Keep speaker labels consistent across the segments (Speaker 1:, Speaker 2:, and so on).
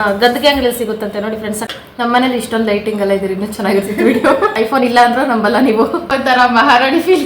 Speaker 1: ಆ, ಗದ್ಗೆ ಅಂಗಡಿ ಸಿಗುತ್ತಂತೆ ನೋಡಿ ಫ್ರೆಂಡ್ಸ್ ನಮ್ಮ ಮನೇಲಿ ಇಷ್ಟೊಂದು ಲೈಟಿಂಗ್ ಎಲ್ಲ ಇದ್ರಿ ಇನ್ನೂ ಚೆನ್ನಾಗಿರ್ತಿತ್ತು ವಿಡಿಯೋ ಐಫೋನ್ ಇಲ್ಲ ಅಂದ್ರೆ ನಂಬಲ್ಲ ನೀವು. ಒಂಥರ ಮಹಾರಾಣಿ ಫೀಲ್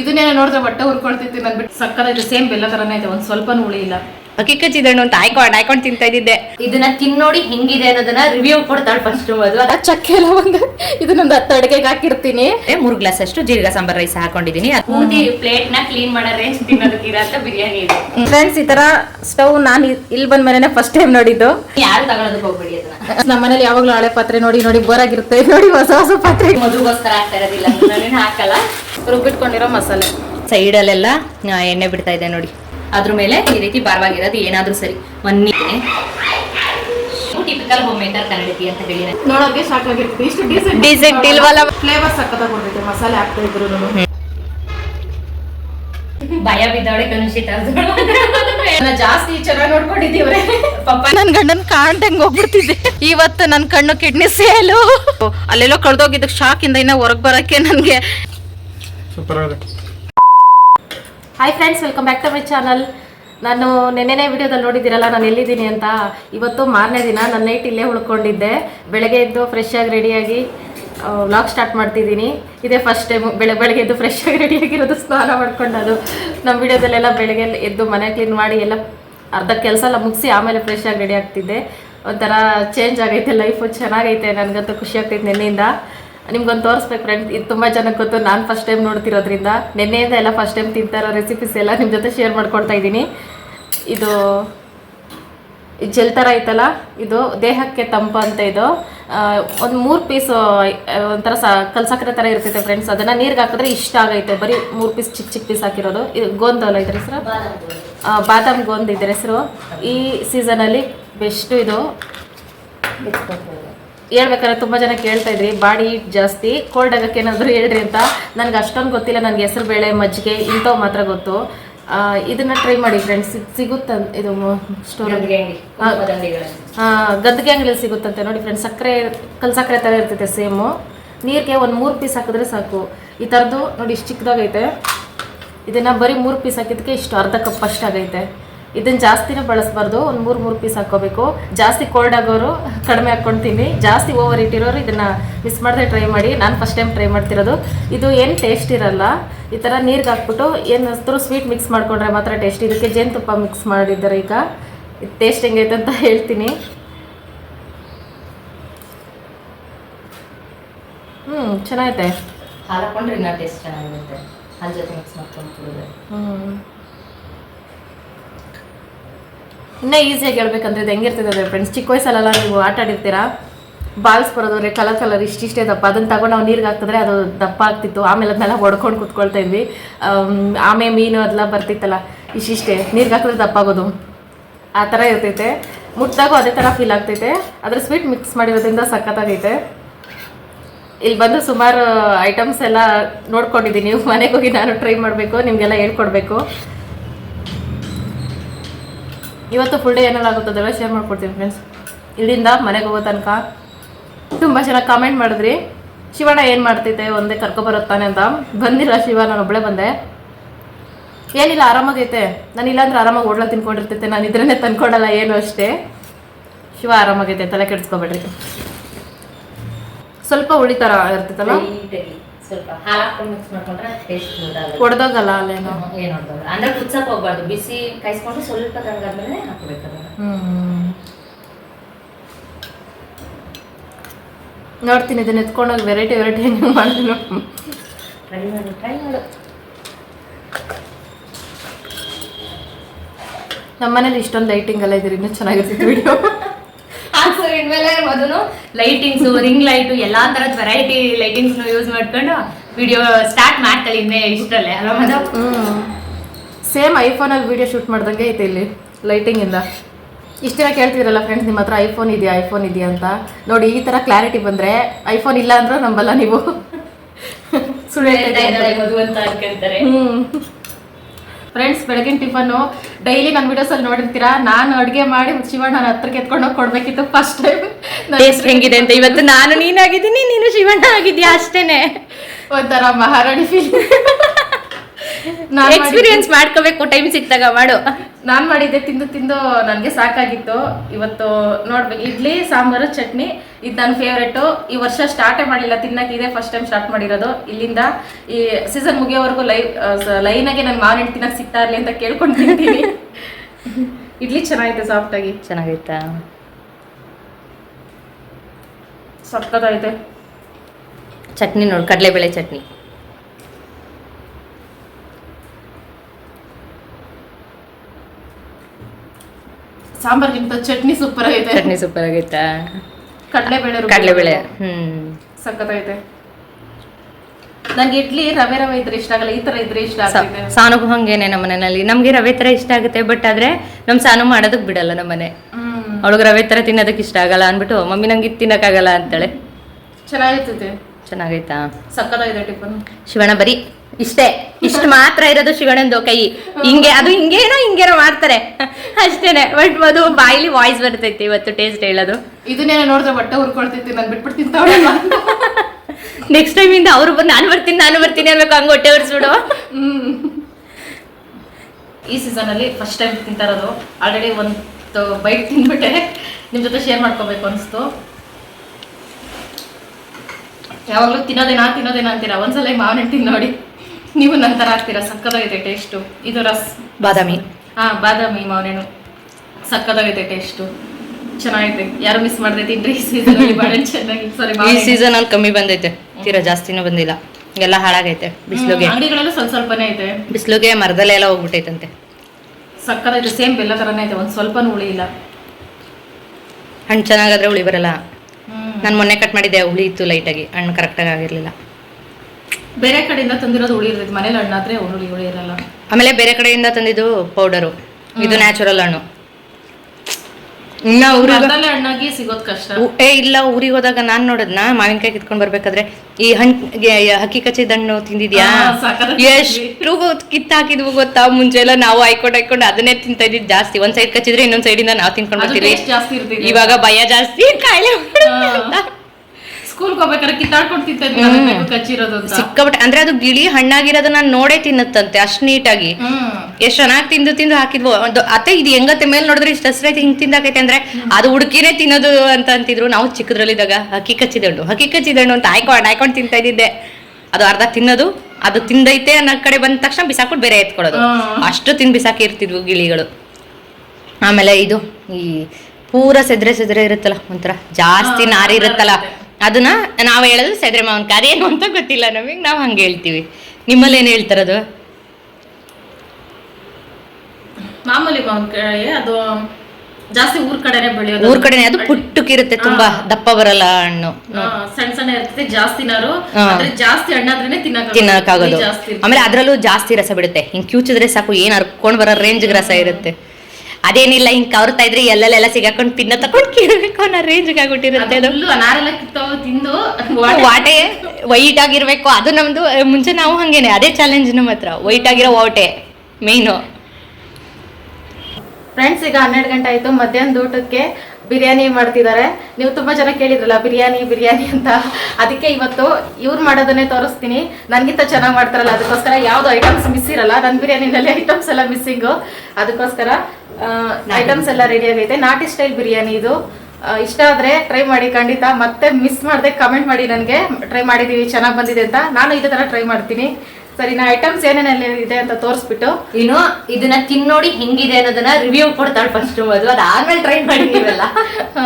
Speaker 1: ಇದನ್ನೇನೋ ನೋಡಿದ್ರೆ ಬಟ್ಟೆ ಹುರ್ಕೊಳ್ತಿತ್ತು ನನ್ ಬಿಟ್ಟು ಸಕ್ಕದಾಗಿದೆ ಸೇಮ್ ಬೆಲ್ಲ ತರನೇ ಇದೆ ಒಂದ್ ಸ್ವಲ್ಪನೂ ಉಳಿ ಇಲ್ಲ.
Speaker 2: ಅಕ್ಕಿ ಕಚ್ಚಿದಣ್ಣು ಅಂತ ಆಯ್ಕೊಂಡು ಆಯ್ಕೊಂಡು ತಿಂತಾ ಇದ್ದಿದ್ದೆ.
Speaker 3: ಇದನ್ನ ತಿನ್ನೋಡಿ ಹೆಂಗಿದೆ ಅನ್ನೋದನ್ನ ರಿವ್ಯೂ ಕೊಡ್ತಾಳೆ ಫಸ್ಟ್ ಅದು
Speaker 1: ಆ ಚಕ್ಕೆ ಎಲ್ಲ ಒಂದು ಇದನ್ನೊಂದು ಹತ್ತು ಅಡುಗೆಗೆ ಹಾಕಿರ್ತೀನಿ
Speaker 2: ಮೂರು ಗ್ಲಾಸ್ ಅಷ್ಟು ಜೀರಿಗೆ ಸಾಂಬಾರ್ ರೈಸ್ ಹಾಕೊಂಡಿದೀನಿ ಅದ್-
Speaker 3: ಪೂರ್ತಿ ಪ್ಲೇಟ್ನ ಕ್ಲೀನ್ ಮಾಡೋ ರೇಂಜ್ ತಿನ್ನೋದಕ್ಕಿರತ್ತ ಬಿರಿಯಾನಿ ಇದೆ.
Speaker 1: ಫ್ರೆಂಡ್ಸ್ ಈ ತರ ಸ್ಟವ್ ನಾನು ಇಲ್ಲಿ ಬಂದ ಮನೆನೇ ಫಸ್ಟ್ ಟೈಮ್ ನೋಡಿದ್ದು.
Speaker 3: ಯಾರು ತಗೊಳೋದಕ್ಕೆ ಹೋಗ್ಬೇಡಿ ಅದನ್ನ.
Speaker 1: ನಮ್ಮ ಮನೇಲಿ ಯಾವಾಗ್ಲೂ ಹಳೆ ಪಾತ್ರೆ ನೋಡಿ ನೋಡಿ ಬೋರ್ ಆಗಿರುತ್ತೆ ನೋಡಿ ಹೊಸ ಹೊಸ ಪಾತ್ರೆ.
Speaker 3: ಮದುಗೋಸ್ಕರ ಆಗ್ತಾ ಇರೋದಿಲ್ಲ ನಾನೇನು ಹಾಕಲ್ಲ.
Speaker 1: ರುಬ್ಬಿಟ್ಕೊಂಡಿರೋ ಮಸಾಲೆ.
Speaker 2: ಸೈಡಲ್ಲೆಲ್ಲ ಎಣ್ಣೆ ಬಿಡ್ತಾ ಇದೆ ನೋಡಿ. ಅದ್ರ ಮೇಲೆ ಈ ರೀತಿ ಬಾರವಾಗಿರೋದು ಏನಾದ್ರೂ ಸರಿ. ಮನ್ನಿಗೆ
Speaker 3: ಟಿಪಿಕಲ್ ಹೋಮ್ ಮೇಕರ್ ಕನ್ನಡತಿ ಅಂತ ಹೇಳಿ ನಾನು.
Speaker 1: ನೋಡೋಕೆ ಸಾಕಾಗಿರುತ್ತೆ. ಇಷ್ಟು
Speaker 2: Decent ಇಲ್ವಲ್ಲ?
Speaker 1: ಫ್ಲೇವರ್ ಸಕ್ಕತ್ತಾಗಿ ಕೊಡ್ತೈತೆ ಮಸಾಲೆ ಹಾಕ್ತಾ ಇದ್ರು
Speaker 3: ಭಯ ಕನುಷಿತ
Speaker 1: ಜಾಸ್ತಿ ಚೆನ್ನಾಗಿ ನೋಡ್ಕೊಂಡಿದ್ದೀವ್ರೆ.
Speaker 3: ಪಪ್ಪ
Speaker 1: ನನ್ ಗಂಡನ್ ಕಾಣ್ದಂಗ್ ಹೋಗ್ಬಿಡ್ತಿದ್ದೆ. ಇವತ್ತು ನನ್ ಕಣ್ಣು ಕಿಡ್ನಿ ಸೇಲು. ಅಲ್ಲೆಲ್ಲೋ ಕಳ್ದೋಗಿದ್ದಕ್ಕೆ ಶಾಕ್ ಇಂದ ಇನ್ನ ಹೊರಗ್ ಬರಕ್ಕೆ ನನ್ಗೆ.
Speaker 4: ಸೂಪರ್ ಆಗಿದೆ
Speaker 1: hi friends welcome back to my channel ನಾನು ನೆನ್ನೆನೇ ವಿಡಿಯೋದಲ್ಲಿ ನೋಡಿದ್ದೀರಲ್ಲ, ನಾನು ಎಲ್ಲಿದ್ದೀನಿ ಅಂತ. ಇವತ್ತು ಮಾರನೇ ದಿನ, ನನ್ನ ನೈಟ್ ಇಲ್ಲೇ ಉಳ್ಕೊಂಡಿದ್ದೆ. ಬೆಳಗ್ಗೆ ಎದ್ದು ಫ್ರೆಶ್ ಆಗಿ ರೆಡಿಯಾಗಿ ವ್ಲಾಗ್ ಸ್ಟಾರ್ಟ್ ಮಾಡ್ತಿದ್ದೀನಿ. ಇದೇ ಫಸ್ಟ್ ಟೈಮ್ ಬೆಳೆ, ಬೆಳಗ್ಗೆ ಎದ್ದು ಫ್ರೆಶ್ ಆಗಿ ರೆಡಿಯಾಗಿರೋದು ಸ್ನಾನ ಮಾಡ್ಕೊಂಡು ಅದು ನಮ್ಮ ವಿಡಿಯೋದಲ್ಲೆಲ್ಲ ಬೆಳಗ್ಗೆ ಎದ್ದು ಮನೆ ಕ್ಲೀನ್ ಮಾಡಿ ಎಲ್ಲ ಅರ್ಧ ಕೆಲಸ ಎಲ್ಲ ಮುಗಿಸಿ ಆಮೇಲೆ ಫ್ರೆಶ್ ಆಗಿ ರೆಡಿ ಆಗ್ತಿದ್ದೆ. ಒಂಥರ ಚೇಂಜ್ ಆಗೈತೆ ಲೈಫು ಚೆನ್ನಾಗೈತೆ, ನನಗಂತೂ ಖುಷಿ ಆಗ್ತೈತೆ ನಿನ್ನೆಯಿಂದ. ನಿಮ್ಗೊಂದು ತೋರಿಸ್ಬೇಕು ಫ್ರೆಂಡ್ಸ್ ಇದು ತುಂಬ ಜನಕ್ಕೆ ಗೊತ್ತು. ನಾನು ಫಸ್ಟ್ ಟೈಮ್ ನೋಡ್ತಿರೋದ್ರಿಂದ ನಿನ್ನೆಯಿಂದ ಎಲ್ಲ ಫಸ್ಟ್ ಟೈಮ್ ತಿಂತಾ ಇರೋ ರೆಸಿಪೀಸ್ ಎಲ್ಲ ನಿಮ್ಮ ಜೊತೆ ಶೇರ್ ಮಾಡ್ಕೊಳ್ತಾ ಇದ್ದೀನಿ. ಇದು ಜೆಲ್ ಥರ ಐತಲ್ಲ, ಇದು ದೇಹಕ್ಕೆ ತಂಪು ಅಂತ ಇದು. ಒಂದು ಮೂರು ಪೀಸು ಒಂಥರ ಸ ಕಲ್ಸಕ್ರೆ ಥರ ಇರ್ತೈತೆ ಫ್ರೆಂಡ್ಸ್ ಅದನ್ನು ನೀರಿಗೆ ಹಾಕಿದ್ರೆ ಇಷ್ಟ ಆಗೈತೆ. ಬರೀ ಮೂರು ಪೀಸ್ ಚಿಕ್ಕ ಚಿಕ್ಕ ಪೀಸ್ ಹಾಕಿರೋದು. ಇದು ಗೋಂದಲ್ಲ ಇದ್ರ ಹೆಸರು? ಬಾದಾಮ್ ಗೋಂದ್ ಇದ್ರ ಹೆಸರು. ಈ ಸೀಸನಲ್ಲಿ ಬೆಸ್ಟು ಇದು. ಹೇಳ್ಬೇಕಾದ್ರೆ ತುಂಬ ಜನ ಕೇಳ್ತಾ ಇದ್ರಿ ಬಾಡಿ ಹೀಟ್ ಜಾಸ್ತಿ ಕೋಲ್ಡ್ ಆಗಕ್ಕೆ ಏನಾದರೂ ಹೇಳ್ರಿ ಅಂತ. ನನಗೆ ಅಷ್ಟೊಂದು ಗೊತ್ತಿಲ್ಲ ನನಗೆ ಹೆಸರು ಬೇಳೆ ಮಜ್ಜಿಗೆ ಇಂಥವು ಮಾತ್ರ ಗೊತ್ತು. ಇದನ್ನ ಟ್ರೈ ಮಾಡಿ ಫ್ರೆಂಡ್ಸ್ ಸಿಗುತ್ತ ಇದು ಸ್ಟೋರ್ ಗದ್ದಿಗೆ. ಅಂಗಡಿಯಲ್ಲಿ ಸಿಗುತ್ತಂತೆ ನೋಡಿ ಫ್ರೆಂಡ್ಸ್ ಸಕ್ಕರೆ ಕಲ್ ಸಕ್ಕರೆ ಥರ ಇರ್ತೈತೆ ಸೇಮು. ನೀರಿಗೆ ಒಂದು ಮೂರು ಪೀಸ್ ಹಾಕಿದ್ರೆ ಸಾಕು. ಈ ಥರದ್ದು ನೋಡಿ ಇಷ್ಟು ಚಿಕ್ಕದಾಗೈತೆ ಇದನ್ನು ಬರೀ ಮೂರು ಪೀಸ್ ಹಾಕಿದ್ದಕ್ಕೆ ಇಷ್ಟು ಅರ್ಧ ಕಪ್ ಅಷ್ಟಾಗೈತೆ ಇದನ್ನು ಜಾಸ್ತಿನೂ ಬಳಸಬಾರ್ದು. ಒಂದು ಮೂರು ಮೂರು ಪೀಸ್ ಹಾಕೋಬೇಕು ಜಾಸ್ತಿ ಕೋಲ್ಡ್ ಆಗೋರು ಕಡಿಮೆ ಹಾಕ್ಕೊಂತೀನಿ. ಜಾಸ್ತಿ ಓವರ್ ಇಟ್ಟಿರೋರು ಇದನ್ನ ಮಿಸ್ ಮಾಡದೆ ಟ್ರೈ ಮಾಡಿ. ನಾನು ಫಸ್ಟ್ ಟೈಮ್ ಟ್ರೈ ಮಾಡ್ತಿರೋದು. ಇದು ಏನು ಟೇಸ್ಟ್ ಇರಲ್ಲ. ಈ ಥರ ನೀರಿಗೆ ಹಾಕ್ಬಿಟ್ಟು ಏನು ಸ್ವೀಟ್ ಮಿಕ್ಸ್ ಮಾಡ್ಕೊಂಡ್ರೆ ಮಾತ್ರ ಟೇಸ್ಟ್ ಇದಕ್ಕೆ ಜೇನುತುಪ್ಪ ಮಿಕ್ಸ್ ಮಾಡಿದ್ದಾರೆ ಈಗ. ಇದು ಟೇಸ್ಟ್ ಹೆಂಗೈತೆ ಅಂತ ಹೇಳ್ತೀನಿ. ಹ್ಞೂ ಚೆನ್ನಾಗೈತೆ.
Speaker 3: ಹಾಕೊಂಡ್ರೆ ಇನ್ನೂ ಟೇಸ್ಟ್ ಚೆನ್ನಾಗಿರುತ್ತೆ. ಹಾಲು ಜೊತೆ ಮಿಕ್ಸ್ ಮಾಡ್ಕೊಂಡು ಕುಡಿದ್ರೆ
Speaker 1: ಹ್ಮ್. ಇನ್ನ ಈಸಿಯಾಗಿ ಹೇಳ್ಬೇಕಂದ್ರೆ ಇದು ಹೆಂಗಿರ್ತದೆ ಫ್ರೆಂಡ್ಸ್ ಚಿಕ್ಕ ವಯಸ್ಸಲ್ಲೆಲ್ಲ ನೀವು ಆಟ ಆಡಿರ್ತೀರಾ? ಬಾಲ್ಸ್ ಬರೋದ್ರೆ ಕಲರ್ ಕಲರ್ ಇಷ್ಟಿಷ್ಟೇ ದಪ್ಪ. ಅದನ್ನು ತಗೊಂಡು ನಾವು ನೀರಿಗೆ ಹಾಕ್ತಿದ್ರೆ ಅದು ದಪ್ಪ ಆಗ್ತಿತ್ತು. ಆಮೇಲೆ ಅದನ್ನೆಲ್ಲ ಹೊಡ್ಕೊಂಡು ಕುತ್ಕೊಳ್ತಾ ಇದ್ವಿ. ಆಮ್, ಆಮೆ ಮೀನು ಅದೆಲ್ಲ ಬರ್ತಿತ್ತಲ್ಲ ಇಷ್ಟಿಷ್ಟೇ ನೀರಿಗೆ ಹಾಕಿದ್ರೆ ದಪ್ಪ ಆಗೋದು. ಆ ಥರ ಇರ್ತೈತೆ. ಮುಟ್ಟಿದಾಗೂ ಅದೇ ಥರ ಫೀಲ್ ಆಗ್ತೈತೆ. ಅದರ ಸ್ವೀಟ್ ಮಿಕ್ಸ್ ಮಾಡಿರೋದ್ರಿಂದ ಸಖತ್ತಾಗೈತೆ. ಇಲ್ಲಿ ಬಂದು ಸುಮಾರು ಐಟಮ್ಸ್ ಎಲ್ಲ ನೋಡ್ಕೊಂಡಿದ್ದೀನಿ ಮನೆಗೆ ಹೋಗಿ ನಾನು ಟ್ರೈ ಮಾಡಬೇಕು ನಿಮಗೆಲ್ಲ ಹೇಳ್ಕೊಡ್ಬೇಕು. ಇವತ್ತು ಫುಲ್ ಡೇ ಏನೆಲ್ಲ ಆಗುತ್ತದೆಲ್ಲ ಶೇರ್ ಮಾಡ್ಕೊಡ್ತೀನಿ ಫ್ರೆಂಡ್ಸ್ ಇಲ್ಲಿಂದ ಮನೆಗೆ ಹೋಗೋ ತನಕ ತುಂಬ ಜನ ಕಾಮೆಂಟ್ ಮಾಡಿದ್ರಿ, ಶಿವಣ್ಣ ಏನು ಮಾಡ್ತೈತೆ ಒಂದೇ ಕರ್ಕೊಬರುತ್ತಾನೆ ಅಂತ. ಬಂದಿಲ್ಲ ಶಿವ, ನಾನು ಒಬ್ಬಳೇ ಬಂದೆ. ಏನಿಲ್ಲ ಆರಾಮಾಗೈತೆ ನಾನು ಇಲ್ಲಾಂದ್ರೆ ಆರಾಮಾಗಿ ಓಡ್ಲ ತಿನ್ಕೊಂಡಿರ್ತೈತೆ ನಾನು ಇದ್ರನ್ನೇ ತಂದ್ಕೊಡಲ್ಲ, ಏನು ಅಷ್ಟೇ. ಶಿವ ಆರಾಮಾಗೈತೆ ತಲೆ ಕೆಡಿಸ್ಕೊಬೇಡ್ರಿ. ಸ್ವಲ್ಪ ಉಳಿತಾರ ಇರ್ತೈತಲ್ಲ
Speaker 3: ಸ್ವಲ್ಪ ಹಾಲು ಹಾಕೊಂಡು ಮಿಕ್ಸ್ ಮಾಡ್ಕೊಂಡ್ರೆ ಟೇಸ್ಟ್ ಗೊತ್ತಾಗುತ್ತೆ
Speaker 1: ಒಡ್ದೋಗಲ್ಲ ಅಲ್ಲೇನೋ
Speaker 3: ಏನು? ಅಂದ್ರೆ ಕುದ್ಸಕ್ ಹೋಗ್ಬಾರ್ದು. ಬಿಸಿ ಕಾಯಿಸ್ಕೊಂಡು ಸ್ವಲ್ಪ ತಣ್ಣಗಾದ್ಮೇಲೆ ಹಾಕ್ಬೇಕು ಅದನ್ನ
Speaker 1: ನೋಡ್ತೀನಿ ಇದನ್ನ ಎತ್ಕೊಂಡೋಗಿ ವೆರೈಟಿ ವೆರೈಟಿ ಹೆಂಗೆ ಮಾಡ್ತೀನಿ
Speaker 3: ಟ್ರೈ ಮಾಡು ಟ್ರೈ ಮಾಡು.
Speaker 1: ನಮ್ಮ ಮನೇಲಿ ಇಷ್ಟೊಂದು ಲೈಟಿಂಗ್ ಎಲ್ಲ ಇದ್ರೆ ಇನ್ನೂ ಚೆನ್ನಾಗಿರ್ತಿತ್ತು ವಿಡಿಯೋ
Speaker 3: ಇನ್ಮೇಲೆ ಮೊದಲು ಲೈಟಿಂಗ್ಸ್ ರಿಂಗ್ ಲೈಟು ಎಲ್ಲಾ ತರದ ವೆರೈಟಿ ಲೈಟಿಂಗ್ಸ್ ಯೂಸ್ ಮಾಡ್ಕೊಂಡು ವಿಡಿಯೋ ಸ್ಟಾರ್ಟ್ ಮಾಡ್ತಾಳೆ ಇನ್ನೇ ಇಷ್ಟರಲ್ಲೇ ಅಲ್ವಾ ಮಧು
Speaker 1: ಸೇಮ್ ಸೇಮ್ ಐಫೋನಲ್ಲಿ ವಿಡಿಯೋ ಶೂಟ್ ಮಾಡ್ದಂಗೆ ಐತೆ ಇಲ್ಲಿ ಲೈಟಿಂಗಿಂದ ಇಷ್ಟ ದಿನ ಕೇಳ್ತಿದ್ರಲ್ಲ ಫ್ರೆಂಡ್ಸ್ ನಿಮ್ಮ ಹತ್ರ ಐಫೋನ್ ಇದೆಯಾ ಐಫೋನ್ ಇದೆಯಾ ಅಂತ. ನೋಡಿ ಈ ತರ ಕ್ಲಾರಿಟಿ ಬಂದ್ರೆ ಐಫೋನ್ ಇಲ್ಲ ಅಂದ್ರೆ ನಂಬಲ್ಲ ನೀವು. ಸುಳ್ಳು ಹೇಳ್ತಾ ಇದ್ದೀರಾ ಅಂತ.
Speaker 3: ಮಧು ಅಂತ ಅನ್ಕೊಂತಾರೆ.
Speaker 1: ಹ್ಮ್. ಫ್ರೆಂಡ್ಸ್ ಬೆಳಗಿನ ಟಿಫನ್ನು ಡೈಲಿ ನನ್ನ ವಿಡಿಯೋಸಲ್ಲಿ ನೋಡಿರ್ತೀರಾ? ನಾನು ಅಡುಗೆ ಮಾಡಿ ಶಿವಣ್ಣನ ಹತ್ರಕ್ಕೆ ಎತ್ಕೊಂಡು ಹೋಗಿ ಕೊಡ್ಬೇಕಿತ್ತು ಫಸ್ಟ್ ಟೈಮ್
Speaker 2: ಟೇಸ್ಟ್ ಹೆಂಗಿದೆ ಅಂತ ಇವತ್ತು ನಾನು ನೀನಾಗಿದ್ದೀನಿ ನೀನು ಶಿವಣ್ಣ ಆಗಿದ್ಯಾ ಅಷ್ಟೇನೆ.
Speaker 1: ಒಂಥರ ಮಹಾರಾಣಿ ಫೀಲ್
Speaker 2: ಎಕ್ಸ್ಪೀರಿಯನ್ಸ್ ಮಾಡ್ಕೋಬೇಕು ಟೈಮ್ ಸಿಕ್ತಾಗ ಮಾಡು.
Speaker 1: ನಾನು ಮಾಡಿದ್ದೆ ತಿಂದು ತಿಂದು ನನಗೆ ಸಾಕಾಗಿತ್ತು. ಇವತ್ತು ನೋಡ್ಬೇಕು ಇಡ್ಲಿ ಸಾಂಬಾರು ಚಟ್ನಿ. ಇದು ನನ್ನ ಫೇವ್ರೇಟು ಈ ವರ್ಷ ಸ್ಟಾರ್ಟೇ ಮಾಡಿಲ್ಲ ತಿನ್ನಕ್ಕೆ ಇದೇ ಫಸ್ಟ್ ಟೈಮ್ ಸ್ಟಾರ್ಟ್ ಮಾಡಿರೋದು. ಇಲ್ಲಿಂದ ಈ ಸೀಸನ್ ಮುಗಿಯೋವರೆಗೂ ಲೈ ಲೈನಾಗೆ ನಾನು ಮಾವಿನ ಹಣ್ಣು ತಿನ್ನಕ್ಕೆ ಸಿಗ್ತಾ ಇರಲಿ ಅಂತ ಕೇಳ್ಕೊಂಡು ತಿಂತೀನಿ. ಇಡ್ಲಿ ಚೆನ್ನಾಗಿತ್ತು ಸಾಫ್ಟಾಗಿ
Speaker 2: ಚೆನ್ನಾಗೈತಾ?
Speaker 1: ಸಕ್ಕತ್ತಾಗೈತೆ
Speaker 2: ಚಟ್ನಿ ನೋಡಿ ಕಡಲೆಬೇಳೆ ಚಟ್ನಿ.
Speaker 1: ಸಾಂಬಾರ್ಗಿಂತ ಚಟ್ನಿ ಸೂಪರ್ ಆಗೈತೆ.
Speaker 2: ಚಟ್ನಿ ಸೂಪರ್ ಆಗೈತಾ?
Speaker 1: ಕಡಲೆಬೇಳೆ
Speaker 2: ಕಡಲೆಬೇಳೆ ಹ್ಮ್.
Speaker 1: ಸಕ್ಕತ್ತಾಗೈತೆ ನಂಗೆ ಇಡ್ಲಿ ರವೆ ರವೆ ಇದ್ರೆ ಇಷ್ಟ ಆಗಲ್ಲ ಈ ತರ ಇದ್ರೆ ಇಷ್ಟ ಆಗುತ್ತೆ.
Speaker 2: ಸಾನುಗೂ ಹಂಗೇನೆ ನಮ್ಮ ಮನೆಯಲ್ಲಿ. ನಮ್ಗೆ ರವೆ ತರ ಇಷ್ಟ ಆಗುತ್ತೆ ಬಟ್ ಆದ್ರೆ ನಮ್ ಸಾನು ಮಾಡೋದಕ್ ಬಿಡಲ್ಲ ನಮ್ಮನೆ
Speaker 1: ಹ್ಮ್.
Speaker 2: ಅವಳಿಗೆ ರವೆ ತರ ತಿನ್ನೋದಕ್ಕೆ ಇಷ್ಟ ಆಗಲ್ಲ ಅನ್ಬಿಟ್ಟು ಮಮ್ಮಿ ನಂಗೆ ಇದು ತಿನ್ನಕ್ಕಾಗಲ್ಲ ಅಂತಾಳೆ.
Speaker 1: ಚೆನ್ನಾಗಿರ್ತೈತೆ
Speaker 2: ಚೆನ್ನಾಗೈತಾ?
Speaker 1: ಸಕ್ಕತ್ತಾಗಿದೆ ಟಿಫನ್.
Speaker 2: ಶಿವಣ್ಣ ಬರೀ. ಇಷ್ಟೇ. ಇಷ್ಟು ಮಾತ್ರ ಇರೋದು ಶಿವಣ್ಣಂದು ಕೈ. ಹಿಂಗೆ ಅದು ಹಿಂಗೇನೋ ಹಿಂಗೇನೋ ಮಾಡ್ತಾರೆ. ಅಷ್ಟೇನೆ. ಬಟ್ ಅದು ಬಾಯಿಲಿ ವಾಯ್ಸ್ ಬರ್ತೈತಿ ಇವತ್ತು ಟೇಸ್ಟ್ ಹೇಳೋದು.
Speaker 1: ಇದನ್ನೇನೋ ನೋಡಿದ್ರೆ ಬಟ್ಟೆ ಹುರ್ಕೊಳ್ತೈತಿ ನಾನು ತಿಂತಾವಳಲ್ಲ.
Speaker 2: ನೆಕ್ಸ್ಟ್ ಟೈಮ್ ಇಂದ ಅವ್ರು ಬಂದು ನಾನು ಬರ್ತೀನಿ ನಾನು ಬರ್ತೀನಿ ಅನ್ಬೇಕು ಹಂಗೆ ಹೊಟ್ಟೆ ಹೊರಿಸ್ಬಿಡು
Speaker 1: ಈ ಸೀಸನ್ ಅಲ್ಲಿ ಫಸ್ಟ್ ಟೈಮ್ ತಿಂತಾ ಇರೋದು. ಆಲ್ರೆಡಿ ಒಂದು ಬೈಟ್ ತಿಂದ್ಬಿಟ್ಟೆ. ನಿಮ್ ಜೊತೆ ಶೇರ್ ಮಾಡ್ಕೋಬೇಕು ಅನಿಸ್ತು. ಯಾವಾಗಲೂ ತಿನ್ನೋದೇನಾ ತಿನ್ನೋದೇನಾ ಅಂತೀರಾ? ಒಂದ್ಸಲ ಮಾವಿನ ತಿನ್ನೋಡಿ ನೀವು ನಂತರ ಹಾಕ್ತೀರಾ? ಸಕ್ಕದಾಗಿದೆ ಟೇಸ್ಟು ಇದು ರಸ್
Speaker 2: ಬಾದಾಮಿ.
Speaker 1: ಹಾ ಬಾದಾಮಿ ಮಾವನೇನು ಸಕ್ಕದಾಗಿದೆ ಟೇಸ್ಟು ಚೆನ್ನಾಗೈತೆ. ಯಾರು ಮಿಸ್ ಮಾಡದೆ ತಿನ್ರಿ? ಈ ಸೀಸನ್ ಚೆನ್ನಾಗಿ ಸಾರಿ
Speaker 2: ಈ ಸೀಸನ್ ಅಲ್ಲಿ ಕಮ್ಮಿ ಬಂದೈತೆ. ತೀರಾ ಜಾಸ್ತಿನೂ ಬಂದಿಲ್ಲ. ಎಲ್ಲ ಹಾಳಾಗೈತೆ. ಬಿಸಿಲುಗೆ.
Speaker 1: ಅಂಗಡಿಗಳಲ್ಲೂ ಸ್ವಲ್ಪ ಸ್ವಲ್ಪನೇ ಐತೆ.
Speaker 2: ಬಿಸಿಲುಗೆ ಮರದಲ್ಲೇ ಎಲ್ಲ ಹೋಗ್ಬಿಟ್ಟೈತಂತೆ.
Speaker 1: ಸಕ್ಕತ್ತೈತೆ ಸೇಮ್ ಬೆಲ್ಲ ಥರನೇ ಐತೆ. ಒಂದು ಸ್ವಲ್ಪನೂ ಹುಳಿ ಇಲ್ಲ.
Speaker 2: ಹಣ್ಣು ಚೆನ್ನಾಗಾದ್ರೆ ಉಳಿ ಬರಲ್ಲ. ನಾನು ಮೊನ್ನೆ ಕಟ್ ಮಾಡಿದ್ದೆ ಉಳಿ ಇತ್ತು ಲೈಟಾಗಿ ಹಣ್ಣು ಕರೆಕ್ಟಾಗಿ ಆಗಿರಲಿಲ್ಲ.
Speaker 1: ಬೇರೆ ಕಡೆಯಿಂದ ತಂದಿರೋದು ಹುಳಿ ಇರ್ತೈತೆ ಮನೇಲಿ ಹಣ್ಣಾದ್ರೆ ಹುಳಿ ಹುಳಿ ಇರಲ್ಲ.
Speaker 2: ಆಮೇಲೆ ಬೇರೆ ಕಡೆಯಿಂದ ತಂದಿದ್ದು ಪೌಡರು. ಇದು ನ್ಯಾಚುರಲ್ ಹಣ್ಣು. ಇನ್ನ ಊರಿಗೆ
Speaker 1: ಮರದಲ್ಲೇ ಹಣ್ಣಾಗಿ ಸಿಗೋದು ಕಷ್ಟ.
Speaker 2: ಉ- ಏ ಇಲ್ಲ ಊರಿಗೆ ಹೋದಾಗ ನಾನ್ ನೋಡದ್ನ ಮಾವಿನಕಾಯಿ ಕಿತ್ಕೊಂಡ್ ಬರ್ಬೇಕಾದ್ರೆ ಈ ಹಣ್ ಗೆ- ಹಕ್ಕಿ ಕಚ್ಚಿದ ಹಣ್ಣು ತಿಂದಿದ್ಯಾ?
Speaker 1: ಹಾ, ಸಖತ್ತಾಗಿ
Speaker 2: ಎಷ್ಟು ಕಿತ್ತಾಕಿದ್ವು ಗೊತ್ತಾ? ಮುಂಚೆ ಎಲ್ಲ ನಾವು ಹಾಯ್ಕೊಂಡು ಹೈಕೊಂಡು ಅದನ್ನೇ ತಿಂತಾ ಇದ್ದಿದ್ ಜಾಸ್ತಿ. ಒಂದ್ ಸೈಡ್ ಕಚ್ಚಿದ್ರೆ ಇನ್ನೊಂದ್ ಸೈಡ್ ಇಂದ ನಾವು ತಿನ್ಕೊಂಡ್
Speaker 1: ಅದು
Speaker 2: ಬರ್ತೀವಿ.
Speaker 1: ಟೇಸ್ಟ್ ಜಾಸ್ತಿ ಇರ್ತೈತೆ
Speaker 2: ಇವಾಗ ಭಯ ಜಾಸ್ತಿ. ಕಾಯಿಲೆ
Speaker 1: ಸ್ಕೂಲ್ಗೆ ಹೋಗ್ಬೇಕಾದ್ರೆ ಕಿತ್ತಾಡ್ಕೊಂಡು ಕಚ್ಚಿರೋದು ಅಂತ.
Speaker 2: ಸಿಕ್ಕಾಬಿಟ್ಟೆ ಅಂದ್ರೆ ಅದು ಗಿಳಿ ಹಣ್ಣಾಗಿರೋದನ್ನ ನೋಡೇ ತಿನ್ನುತ್ತಂತೆ ಅಷ್ಟು ನೀಟಾಗಿ. ಎಷ್ಟ್ ಚೆನ್ನಾಗಿ ತಿಂದು ತಿಂದು ಹಾಕಿದ್ವು ಒಂದು ಅತ್ತೆ ಇದು ಹೆಂಗತ್ತೆ ಮೇಲೆ ನೋಡಿದ್ರೆ ಇಷ್ಟು ಹಸ್ರೈತೆ ಹಿಂಗ್ ತಿಂದಾಕೈತೆ ಅಂದ್ರೆ ಅದು ಹುಡುಕಿನೇ ತಿನ್ನೋದು ಅಂತ ಅಂತಿದ್ರು. ನಾವು ಚಿಕ್ಕದ್ರಲ್ಲಿದ್ದಾಗ ಹಕ್ಕಿ ಕಚ್ಚಿದಣ್ಣು ಹಕ್ಕಿ ಕಚ್ಚಿದಣ್ಣು ಅಂತ ಹಾಯ್ಕೊಂಡು ಆಯ್ಕೊಂಡು ತಿಂತಾ ಇದ್ದಿದ್ದೆ. ಅದು ಅರ್ಧ ತಿನ್ನೋದು ಅದು ತಿಂದೈತೆ ಅನ್ನೋ ಕಡೆ ಬಂದ ತಕ್ಷಣ ಬಿಸಾಕ್ಬಿಟ್ಟು ಬೇರೆ ಎತ್ಕೊಳ್ಳೋದು. ಅಷ್ಟು ತಿಂದು ಬಿಸಾಕಿ ಇರ್ತಿದ್ವು ಗಿಳಿಗಳು. ಆಮೇಲೆ ಇದು ಈ ಪೂರ ಸೆದ್ರೆ ಸೆದ್ರೆ ಇರುತ್ತಲ್ಲ ಒಂಥರ ಜಾಸ್ತಿ ನಾರಿ ಇರುತ್ತಲ್ಲ
Speaker 1: ಇರುತ್ತೆ.
Speaker 2: ಅದನ್ನ ನಾವು ಹೇಳೋದು ಸೆದ್ರೆ ಮಾವನ್ ಅದೇನು ಏನು ಅಂತ ಗೊತ್ತಿಲ್ಲ ನಮಗೆ ನಾವು ಹಂಗೆ ಹೇಳ್ತೀವಿ. ನಿಮ್ಮಲ್ಲಿ ಏನು ಹೇಳ್ತಾರದು?
Speaker 1: ಮಾಮೂಲಿ ಮಾವಿನಕಾಯಿ ಅದು ಜಾಸ್ತಿ ಊರ್ ಕಡೆನೆ ಬೆಳೆಯೋದು.
Speaker 2: ಊರ್ ಕಡೆನೆ ಅದು ಪುಟ್ಟಕ್ಕಿರುತ್ತೆ ತುಂಬಾ ದಪ್ಪ ಬರಲ್ಲ ಹಣ್ಣು.
Speaker 1: ಸಣ್ಣ ಸಣ್ಣ ಇರ್ತೈತೆ ಜಾಸ್ತಿ ನಾರು. ಜಾಸ್ತಿ ಹಣ್ಣಾದ್ರೇನೆ ತಿನ್ನಕ್
Speaker 2: ತಿನ್ನಕ್ಕಾಗೋದು. ಆಮೇಲೆ ಅದ್ರಲ್ಲೂ ಜಾಸ್ತಿ ರಸ ಬಿಡುತ್ತೆ. ಹಿಂಗ್ ಕ್ಯೂಚಿದ್ರೆ ಸಾಕು ಏನ್ ಹರ್ಕೊಂಡ್ ಬರೋ ರೇಂಜ್ ರಸ ಇರುತ್ತೆ. ಅದೇನಿಲ್ಲ ಹಿಂಗ್ ಕವರ್ತಾ ಇದ್ರೆ ಎಲ್ಲೆಲ್ಲ ಸಿಗಾಕೊಂಡು ಪಿನ್ನ ತಕೊಂಡ್ ಕೀಳ್ಬೇಕು ಅನ್ನೋ ರೇಂಜ್ ಆಗ್ಬಿಟ್ಟಿರುತ್ತೆ ಅದು
Speaker 1: ಫುಲ್ಲು ನಾರೆಲ್ಲ ಕಿತ್ತವು ತಿಂದು
Speaker 2: ವಾಟೆ ವೈಟ್ ಆಗಿರ್ಬೇಕು ಅದು ನಮ್ದು ಮುಂಚೆ ನಾವು ಹಂಗೇನೆ ಅದೇ ಚಾಲೆಂಜ್ ನಮ್ಮ ಹತ್ರ ವೈಟ್ ಆಗಿರೋ ವಾಟೆ ಮೇನು
Speaker 1: ಫ್ರೆಂಡ್ಸ್ ಈಗ ಹನ್ನೆರಡು ಗಂಟೆ ಆಯ್ತು ಮಧ್ಯಾಹ್ನದ ಊಟಕ್ಕೆ ಬಿರಿಯಾನಿ ಮಾಡ್ತಿದ್ದಾರೆ ನೀವು ತುಂಬಾ ಜನ ಕೇಳಿದ್ರಲ್ಲ ಬಿರಿಯಾನಿ ಬಿರಿಯಾನಿ ಅಂತ. ಅದಕ್ಕೆ ಇವತ್ತು ಇವ್ರು ಮಾಡೋದನ್ನೇ ತೋರಿಸ್ತೀನಿ. ನನಗಿಂತ ಚೆನ್ನಾಗಿ ಮಾಡ್ತಾರಲ್ಲ ಅದಕ್ಕೋಸ್ಕರ ಯಾವ್ದು ಐಟಮ್ಸ್ ಮಿಸ್ ಇರಲ್ಲ ನನ್ನ ಬಿರಿಯಾನಿನಲ್ಲಿ ಐಟಮ್ಸ್ ಎಲ್ಲ ಮಿಸ್ಸಿಂಗು ಅದಕ್ಕೋಸ್ಕರ ಐಟಮ್ಸ್ ಎಲ್ಲ ರೆಡಿ ಆಗೈತೆ. ನಾಟಿ ಸ್ಟೈಲ್ ಬಿರಿಯಾನಿ ಇದು. ಇಷ್ಟ ಆದ್ರೆ ಟ್ರೈ ಮಾಡಿ ಖಂಡಿತ. ಮತ್ತೆ ಮಿಸ್ ಮಾಡದೆ ಕಮೆಂಟ್ ಮಾಡಿ ನನಗೆ. ಟ್ರೈ ಮಾಡಿದೀವಿ ಚೆನ್ನಾಗಿ ಬಂದಿದೆ ಅಂತ. ನಾನು ಇದೇ ತರ ಟ್ರೈ ಮಾಡ್ತೀನಿ. ಸರಿ ನಾ ಐಟಮ್ಸ್ ಏನೇನೆಲ್ಲ ಇದೆ ಅಂತ ತೋರಿಸ್ಬಿಟ್ಟು.
Speaker 2: ಇನ್ನು ಇದನ್ನ ತಿನ್ನೋಡಿ ಹೆಂಗಿದೆ ಅನ್ನೋದನ್ನ ರಿವ್ಯೂ ಕೊಡ್ತಾಳೆ ಫಸ್ಟ್ ಅದು ಅದಾದ್ಮೇಲೆ ಟ್ರೈ ಮಾಡಿ ನೀವೆಲ್ಲ.
Speaker 1: ಆ,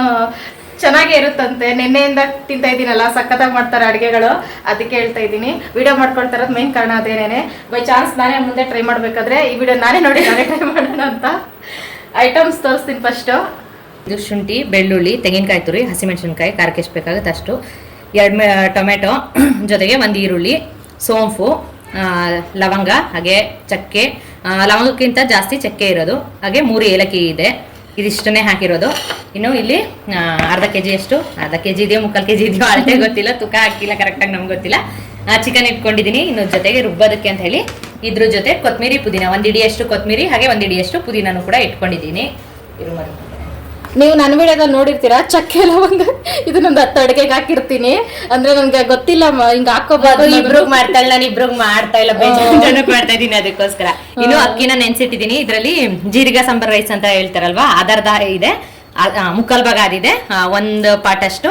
Speaker 1: ಚೆನ್ನಾಗೇ ಇರುತ್ತಂತೆ. ನಿನ್ನೆಯಿಂದ ತಿಂತಾ ಇದ್ದೀನಲ್ಲ, ಸಖತ್ತಾಗಿ ಮಾಡ್ತಾರೆ ಅಡುಗೆಗಳು. ಅದಕ್ಕೆ ಹೇಳ್ತಾ ಇದ್ದೀನಿ. ವಿಡಿಯೋ ಮಾಡ್ಕೊಳ್ತಾ ಮೇನ್ ಕಾರಣ ಅದೇನೇ ಬೈ ಚಾನ್ಸ್ ನಾನೇ ಮುಂದೆ ಟ್ರೈ ಮಾಡಬೇಕಾದ್ರೆ ಈ ವಿಡಿಯೋ ನಾನೇ ನೋಡಿ ನಾನೇ ಟ್ರೈ ಮಾಡೋಣ ಅಂತ. ಐಟಮ್ಸ್ ತೋರಿಸ್ತೀನಿ ಫಸ್ಟು
Speaker 2: ಇದು ಶುಂಠಿ ಬೆಳ್ಳುಳ್ಳಿ, ತೆಂಗಿನಕಾಯಿ ತುರಿ, ಹಸಿಮೆಣಸಿನ್ಕಾಯಿ, ಖಾರಕ್ಕೆ ಎಷ್ಟು ಬೇಕಾಗುತ್ತೆ ಅಷ್ಟು. ಎರಡು ಟೊಮೆಟೊ, ಜೊತೆಗೆ ಒಂದು ಈರುಳ್ಳಿ, ಸೋಂಪು ಲವಂಗ, ಹಾಗೆ ಚಕ್ಕೆ. ಲವಂಗಕ್ಕಿಂತ ಜಾಸ್ತಿ ಚಕ್ಕೆ ಇರೋದು. ಹಾಗೆ ಮೂರು ಏಲಕ್ಕಿ ಇದೆ. ಇದಿಷ್ಟನ್ನೇ ಹಾಕಿರೋದು. ಇನ್ನು ಇಲ್ಲಿ ಅರ್ಧ ಕೆ ಜಿಯಷ್ಟು ಅರ್ಧ ಕೆ ಜಿ ಇದೆಯೋ, ಮುಕ್ಕಾಲು ಕೆ ಜಿ ಇದೆಯೋ ಅಳತೆ ಗೊತ್ತಿಲ್ಲ. ತುಕ ಹಾಕಿಲ್ಲ ಕರೆಕ್ಟಾಗಿ ನಮ್ಗೆ ಗೊತ್ತಿಲ್ಲ. ಚಿಕನ್ ಇಟ್ಕೊಂಡಿದ್ದೀನಿ ಇನ್ನು ಜೊತೆಗೆ ರುಬ್ಬೋದಕ್ಕೆ ಅಂತ ಹೇಳಿ, ಇದ್ರ ಜೊತೆ ಕೊತ್ತಂಬರಿ ಪುದೀನ. ಒಂದು ಇಡಿಯಷ್ಟು ಕೊತ್ತಂಬರಿ ಹಾಗೆ ಒಂದು ಇಡಿಯಷ್ಟು ಪುದೀನನೂ ಕೂಡ ಇಟ್ಕೊಂಡಿದ್ದೀನಿ ಇರು
Speaker 1: ನೀವು ನನ್ನ ವಿಡಿಯೋದಲ್ಲಿ ನೋಡಿರ್ತೀರಾ? ಚಕ್ಕೆ ಲವಂಗ ಇದನ್ನೊಂದು ಹತ್ತು ಅಡುಗೆಗೆ ಹಾಕಿರ್ತೀನಿ. ಅಂದ್ರೆ ನನ್ಗೆ ಗೊತ್ತಿಲ್ಲ ಹಿಂಗ ಹಾಕೋಬಾರ್ದು
Speaker 2: ಇಬ್ರು ಮಾಡ್ತಾಳೆ ನಾನು ಇಬ್ರು ಮಾಡ್ತಾ ಇಲ್ಲ ಮಾಡ್ತಾ ಇದೀನಿ ಅದಕ್ಕೋಸ್ಕರ. ಇನ್ನು ಅಕ್ಕಿನ ನೆನ್ಸಿಟ್ಟಿದೀನಿ. ಇದ್ರಲ್ಲಿ ಜೀರಿಗೆ ಸಾಂಬಾರ್ ರೈಸ್ ಅಂತ ಹೇಳ್ತಾರಲ್ವಾ ಅದರ್ಧ ಇದೆ. ಮುಕ್ಕಲ್ ಭಾಗ ಅದಿದೆ. ಒಂದು ಪಾಟಷ್ಟು ಅಷ್ಟು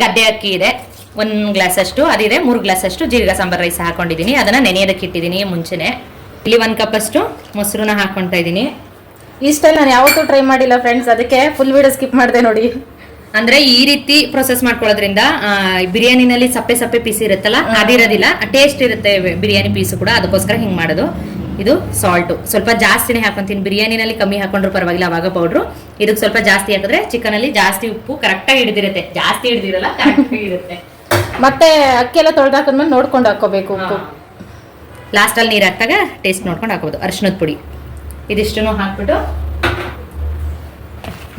Speaker 2: ಗದ್ದೆ ಅಕ್ಕಿ ಇದೆ. ಒಂದ್ ಗ್ಲಾಸ್ ಅಷ್ಟು ಅದಿದೆ. ಮೂರು ಗ್ಲಾಸ್ ಅಷ್ಟು ಜೀರಿಗೆ ಸಾಂಬಾರ್ ರೈಸ್ ಹಾಕೊಂಡಿದೀನಿ. ಅದನ್ನ ನೆನೆಯೋದಕ್ಕೆ ಇಟ್ಟಿದ್ದೀನಿ ಮುಂಚೆನೆ. ಇಲ್ಲಿ ಒಂದ್ ಕಪ್ ಅಷ್ಟು ಮೊಸರನ್ನ ಹಾಕೊಂತ ಇದೀನಿ.
Speaker 1: ಈ ಸ್ಟೈಲ್ ನಾನು ಯಾವತ್ತೂ ಟ್ರೈ ಮಾಡಿಲ್ಲ ಫ್ರೆಂಡ್ಸ್ ಅದಕ್ಕೆ ಫುಲ್ ವಿಡಿಯೋ ಸ್ಕಿಪ್ ಮಾಡಿದೆ ನೋಡಿ.
Speaker 2: ಅಂದ್ರೆ ಈ ರೀತಿ ಪ್ರೊಸೆಸ್ ಮಾಡ್ಕೊಳ್ಳೋದ್ರಿಂದ ಬಿರಿಯಾನಿನಲ್ಲಿ ಸಪ್ಪೆ ಸಪ್ಪೆ ಪೀಸ್ ಇರುತ್ತಲ್ಲ ಅದಿರೋದಿಲ್ಲ ಟೇಸ್ಟ್ ಇರುತ್ತೆ ಬಿರಿಯಾನಿ ಪೀಸು ಕೂಡ ಅದಕ್ಕೋಸ್ಕರ ಹಿಂಗೆ ಮಾಡೋದು. ಇದು ಸಾಲ್ಟ್ ಸ್ವಲ್ಪ ಜಾಸ್ತಿನೇ ಹಾಕೊಂತೀನಿ ಬಿರಿಯಾನಿನಲ್ಲಿ ಕಮ್ಮಿ ಹಾಕೊಂಡ್ರು ಪರವಾಗಿಲ್ಲ ಅವಾಗ ಪೌಡ್ರು ಇದಕ್ಕೆ ಸ್ವಲ್ಪ ಜಾಸ್ತಿ ಹಾಕಿದ್ರೆ ಚಿಕನ್ ಅಲ್ಲಿ ಜಾಸ್ತಿ ಉಪ್ಪು ಕರೆಕ್ಟಾಗಿ ಹಿಡಿದಿರುತ್ತೆ. ಜಾಸ್ತಿ ಹಿಡಿದಿರಲ್ಲ ಇರುತ್ತೆ
Speaker 1: ಮತ್ತೆ ಅಕ್ಕಿ ಎಲ್ಲ ತೊಳ್ದಾಕದ್ಮೇಲೆ ನೋಡ್ಕೊಂಡು ಹಾಕೋಬೇಕು ಉಪ್ಪು.
Speaker 2: ಲಾಸ್ಟ್ ಅಲ್ಲಿ ನೀರು ಹಾಕಿದಾಗ ಟೇಸ್ಟ್ ನೋಡ್ಕೊಂಡು ಹಾಕೋದು ಅರಿಶಿನದ ಪುಡಿ. ಇದಿಷ್ಟನ್ನು ಹಾಕ್ಬಿಟ್ಟು